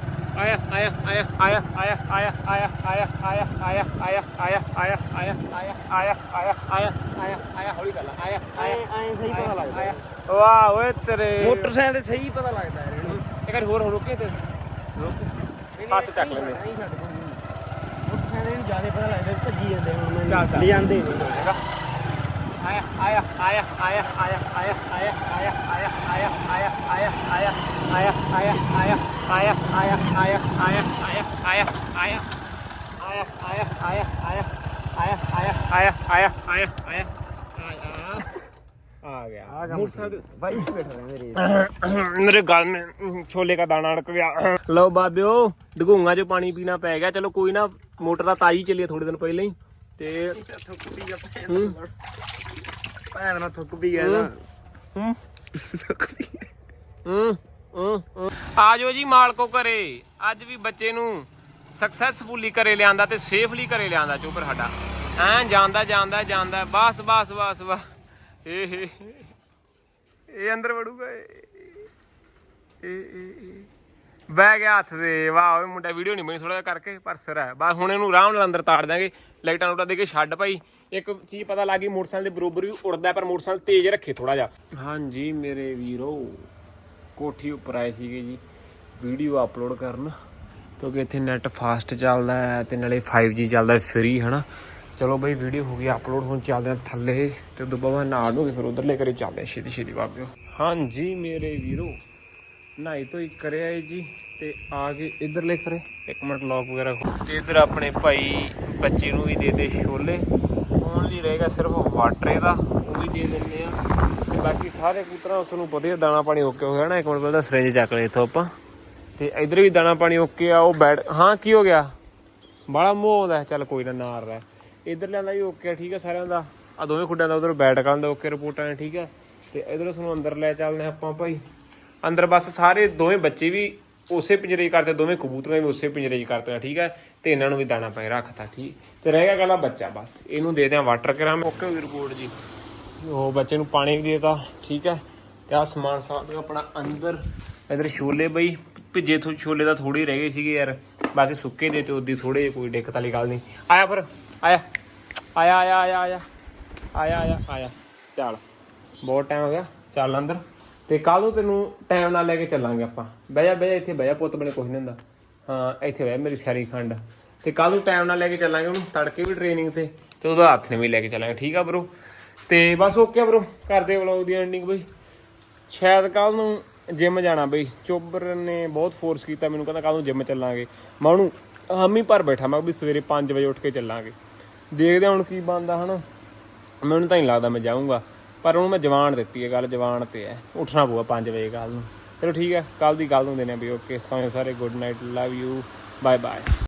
ਆਇਆ ਆਇਆ ਆਇਆ ਆਇਆ ਆਇਆ ਆਇਆ ਆਇਆ ਆਇਆ ਆਇਆ ਆਇਆ ਆਇਆ ਆਇਆ ਆਇਆ ਆਇਆ ਆਇਆ ਆਇਆ ਆਇਆ ਆਇਆ ਆਇਆ ਹੌਲੀ ਕਰ ਆਇਆ ਆਇਆ ਐਂ ਸਹੀ ਪਤਾ ਲੱਗਦਾ ਵਾਹ ਓਏ ਤੇਰੇ ਮੋਟਰਸਾਈਕਲ ਤੇ ਸਹੀ ਪਤਾ ਲੱਗਦਾ ਯਾਰ ਇਹਨੂੰ ਇੱਕ ਵਾਰ ਹੋਰ ਰੁਕੇ ਤੇ ਹੱਥ ਚੱਕ ਲੈਂਦੇ ਮੋਟਰਸਾਈਕਲ ਨੂੰ ਜ਼ਿਆਦਾ ਪਤਾ ਲੱਗਦਾ ਭੱਜੀ ਜਾਂਦੇ ਹੁਣ। ਲੈ ਜਾਂਦੇ ਆਇਆ ਆਇਆ ਆਇਆ ਆਇਆ ਆਇਆ ਆਇਆ ਆਇਆ ਆਇਆ ਆਇਆ ਆਇਆ ਆਇਆ ਆਇਆ ਆਇਆ ਆਇਆ ਆਇਆ ਆਇਆ ਆਇਆ ਆਇਆ ਆਇਆ ਆਇਆ ਆਇਆ ਆਇਆ ਆਇਆ ਆਇਆ ਆਇਆ ਆਇਆ ਆਇਆ ਆਇਆ ਆਇਆ ਆਇਆ ਆਇਆ ਆਇਆ ਆਇਆ ਆ ਗਿਆ ਮੋਟਰਸਾਈਕਲ ਬਾਈ ਬੈਠ ਰਹੇ ਮੇਰੇ ਮੇਰੇ ਗਲ में छोले का दाना अड़क गया लो बाबियो डगूंगा जो पानी पीना पै गया चलो कोई ना मोटर ਦਾ ਤਾਈ ਚੱਲੀ ਥੋੜੇ ਦਿਨ ਪਹਿਲਾਂ ਹੀ ਤੇ ਥੁੱਕ ਵੀ ਗਿਆ ਹੂੰ ਭੈਣ ਨਾਲ ਥੁੱਕ ਵੀ ਗਿਆ ਨਾ ਹੂੰ ਹੂੰ ਹੂੰ ਆ ਜਾਓ ਜੀ ਮਾਲਕੋ ਘਰੇ। ਅੱਜ ਵੀ ਬੱਚੇ ਨੂੰ ਸਕਸੈਸਫੁਲੀ ਘਰੇ ਲਿਆਂਦਾ ਤੇ ਸੇਫਲੀ ਘਰੇ ਲਿਆਂਦਾ ਚੋਪਰ ਸਾਡਾ। ਐਂ ਜਾਂਦਾ ਜਾਂਦਾ ਜਾਂਦਾ। ਬਸ ਬਸ ਬਸ ਬਸ। ਏ ਹੇ ਇਹ ਅੰਦਰ ਵੜੂਗਾ। ਇਹ ਇਹ ਬਹਿ ਗਿਆ ਹੱਥ ਦੇ ਵਾਹ, ਓਏ ਮੁੰਡਾ ਵੀਡੀਓ ਨਹੀਂ ਬਣੀ ਥੋੜਾ ਜਿਹਾ ਕਰਕੇ ਪਰ ਸਿਰ ਹੈ। ਬਸ ਹੁਣ ਇਹਨੂੰ ਆਰਾਮ ਨਾਲ ਅੰਦਰ ਤਾੜ ਦਾਂਗੇ ਲਾਈਟਾਂ ਲੂਟਾਂ ਦੇ ਕੇ ਛੱਡ ਭਾਈ। ਇੱਕ ਚੀਜ਼ ਪਤਾ ਲੱਗ ਗਈ, ਮੋਟਰਸਾਈਕਲ ਦੇ ਬਰੋਬਰ ਵੀ ਉੜਦਾ ਪਰ ਮੋਟਰਸਾਈਕਲ ਤੇਜ਼ ਰੱਖੇ ਥੋੜਾ ਜਿਹਾ। ਹਾਂਜੀ, ਮੇਰੇ ਵੀਰੋ। ਕੋਠੀ ਉੱਪਰ ਆਏ ਸੀਗੇ ਜੀ ਵੀਡੀਓ ਅਪਲੋਡ ਕਰਨ, ਕਿਉਂਕਿ ਇੱਥੇ ਨੈਟ ਫਾਸਟ ਚੱਲਦਾ ਹੈ ਤੇ ਨਾਲੇ 5G ਚੱਲਦਾ ਫ੍ਰੀ ਹਨਾ। ਚਲੋ ਬਈ ਵੀਡੀਓ ਹੋ ਗਈ ਅਪਲੋਡ ਹੁਣ ਚੱਲਦੇ ਆ ਥੱਲੇ, ਤੇ ਉਦੋਂ ਬਾਅਦ ਨਹਾ ਕੇ ਫਿਰ ਉਧਰਲੇ ਕਰੇ ਚੱਲਦੇ ਆ ਛੇਤੀ ਛੇਤੀ ਵਾਪਿਓ ਹਾਂਜੀ ਮੇਰੇ ਵੀਰੋ, ਨਹਾਈ ਤੋਂ ਹੀ ਕਰਿਆ ਏ ਜੀ, ਤੇ ਆ ਕੇ ਇਧਰਲੇ ਕਰੇ ਇੱਕ ਮਿੰਟ ਲੌਕ ਵਗੈਰਾ ਖੋਲ- ਤੇ ਇਧਰ ਆਪਣੇ ਭਾਈ ਬੱਚੇ ਨੂੰ ਵੀ ਦੇ ਦੇ ਛੋਲੇ। ਓਨਲੀ ਰਹੇਗਾ ਸਿਰਫ ਵਾਟਰ ਦਾ ਉਹ ਵੀ ਦੇ ਦਿੰਦੇ ਆ ਬਾਕੀ ਸਾਰੇ ਕੂਤਰਾਂ ਉਸ ਨੂੰ ਵਧੀਆ ਦਾਣਾ ਪਾਣੀ ਓਕੇ ਹੋ ਗਿਆ ਨਾ। ਇੱਕ ਮਿੰਟ ਪਹਿਲਾਂ ਸਿਰੰਜ ਚੱਕ ਲਏ ਇਥੋਂ ਆਪਾਂ। ਤੇ ਇਧਰ ਵੀ ਦਾਣਾ ਪਾਣੀ ਓਕੇ ਆ, ਉਹ ਬੈਡ ਹਾਂ, ਕੀ ਹੋ ਗਿਆ? ਬੜਾ ਮੋਹ ਆਉਂਦਾ ਚੱਲ ਕੋਈ ਨਾ ਨਾਰ ਰਹਿ। ਇਧਰ ਲਿਆਂਦਾ ਵੀ ਓਕੇ ਆ, ਠੀਕ ਆ ਸਾਰਿਆਂ ਦਾ। ਆ ਦੋਵੇਂ ਖੁੱਡਾਂ ਦਾ ਉਧਰ ਬੈਟ ਕਰਨ ਦਾ ਓਕੇ ਰਿਪੋਰਟਾਂ ਨੇ, ਠੀਕ ਆ। ਤੇ ਇਧਰ ਸਾਨੂੰ ਅੰਦਰ ਲੈ ਚੱਲਦੇ ਹਾਂ ਆਪਾਂ ਭਾਈ। ਅੰਦਰ ਬਸ ਸਾਰੇ ਦੋਵੇਂ ਬੱਚੇ ਵੀ ਉਸੇ ਪਿੰਜਰੇ 'ਚ ਕਰਤੇ ਦੋਵੇਂ ਕਬੂਤਰਾਂ ਵੀ ਉਸੇ ਪਿੰਜਰੇ 'ਚ ਕਰਤੇ ਠੀਕ ਹੈ ਤੇ ਇਹਨਾਂ ਨੂੰ ਵੀ ਦਾਣਾ ਪਾਈ ਰੱਖਤਾ, ਠੀਕ। ਤੇ ਰਹਿ ਗਿਆ ਗੱਲਾਂ ਬੱਚਾ ਬਸ। ਇਹਨੂੰ ਦੇ ਦਿਆਂ ਵਾਟਰ ਕਰਾਂ ਓਕੇ ਵੀ ਰਿਪੋਰਟ ਜੀ। ਉਹ ਬੱਚੇ ਨੂੰ ਪਾਣੀ ਵੀ ਦੇਤਾ, ਠੀਕ ਹੈ। ਤੇ ਆ ਸਮਾਨ ਸਾਹ ਆਪਣਾ ਅੰਦਰ, ਇਧਰ ਛੋਲੇ ਬਈ, ਭਿੱਜੇ ਥੋ, ਛੋਲੇ ਦਾ ਥੋੜੇ ਰਹਿ ਗਏ ਸੀਗੇ ਯਾਰ। ਬਾਕੀ ਸੁੱਕੇ ਦੇ ਤੇ ਉਹਦੀ ਥੋੜੇ ਕੋਈ ਦਿੱਕਤ ਵਾਲੀ ਗੱਲ ਨਹੀਂ। ਆਇਆ ਫਿਰ, ਆਇਆ। ਆਇਆ ਆਇਆ ਆਇਆ ਆਇਆ। ਆਇਆ ਆਇਆ ਆਇਆ। ਚੱਲ, ਬਹੁਤ ਟਾਈਮ ਹੋ ਗਿਆ। ਚੱਲ ਅੰਦਰ। ਤੇ ਕੱਲ ਨੂੰ ਤੈਨੂੰ ਟਾਈਮ ਨਾਲ ਲੈ ਕੇ ਚੱਲਾਂਗੇ ਆਪਾਂ। ਬਹਿ ਜਾ ਬਹਿ ਜਾ, ਇੱਥੇ ਬਹਿ ਜਾ, ਪੁੱਤ ਬਣੇ ਕੁਝ ਨਹੀਂ ਹੁੰਦਾ। ਹਾਂ, ਇੱਥੇ ਬਹਿ, ਮੇਰੀ ਸਾਰੀ ਖੰਡ। ਤੇ ਕੱਲ ਨੂੰ ਟਾਈਮ ਨਾਲ ਲੈ ਕੇ ਚੱਲਾਂਗੇ ਉਹਨੂੰ। ਤੜਕੇ ਵੀ ਟ੍ਰੇਨਿੰਗ ਤੇ ਤੇ ਉਹਦਾ ਹੱਥ ਨੇ ਵੀ ਲੈ ਕੇ ਚੱਲਾਂਗੇ। ਠੀਕ ਆ ਬ్రో ਤੇ ਬਸ ਓਕੇ ਬ్రో ਕਰਦੇ ਵਲੌਗ ਦੀ ਐਂਡਿੰਗ ਬਈ। ਸ਼ਾਇਦ ਕੱਲ ਨੂੰ ਜਿਮ ਜਾਣਾ ਬਈ। ਚੋਬਰ ਨੇ ਬਹੁਤ ਫੋਰਸ ਕੀਤਾ, ਮੈਨੂੰ ਕਹਿੰਦਾ ਕੱਲ ਨੂੰ ਜਿਮ ਚੱਲਾਂਗੇ। ਮੈਂ ਉਹਨੂੰ ਹਾਮੀ ਭਰ ਬੈਠਾ, ਮੈਂ ਵੀ ਸਵੇਰੇ 5 ਵਜੇ ਉੱਠ ਕੇ ਚੱਲਾਂਗੇ। ਦੇਖਦੇ ਹੁਣ ਕੀ ਬਣਦਾ, ਹਨਾ। ਮੈਨੂੰ ਤਾਂ ਨਹੀਂ ਲੱਗਦਾ ਮੈਂ ਜਾਊਂਗਾ। ਪਰ ਉਹਨੂੰ ਮੈਂ ਜਵਾਨ ਦਿੱਤੀ ਹੈ, ਗੱਲ ਜਵਾਨ ਤੇ ਹੈ। ਉੱਠਣਾ ਪਊਗਾ 5 ਵਜੇ ਕੱਲ ਨੂੰ। ਚਲੋ ਠੀਕ ਹੈ ਕੱਲ ਦੀ ਗੱਲ ਨੂੰ ਦੇਣੇ ਵੀ ਓਕੇ ਸੋਹਣੇ ਸਾਰੇ good night love you bye bye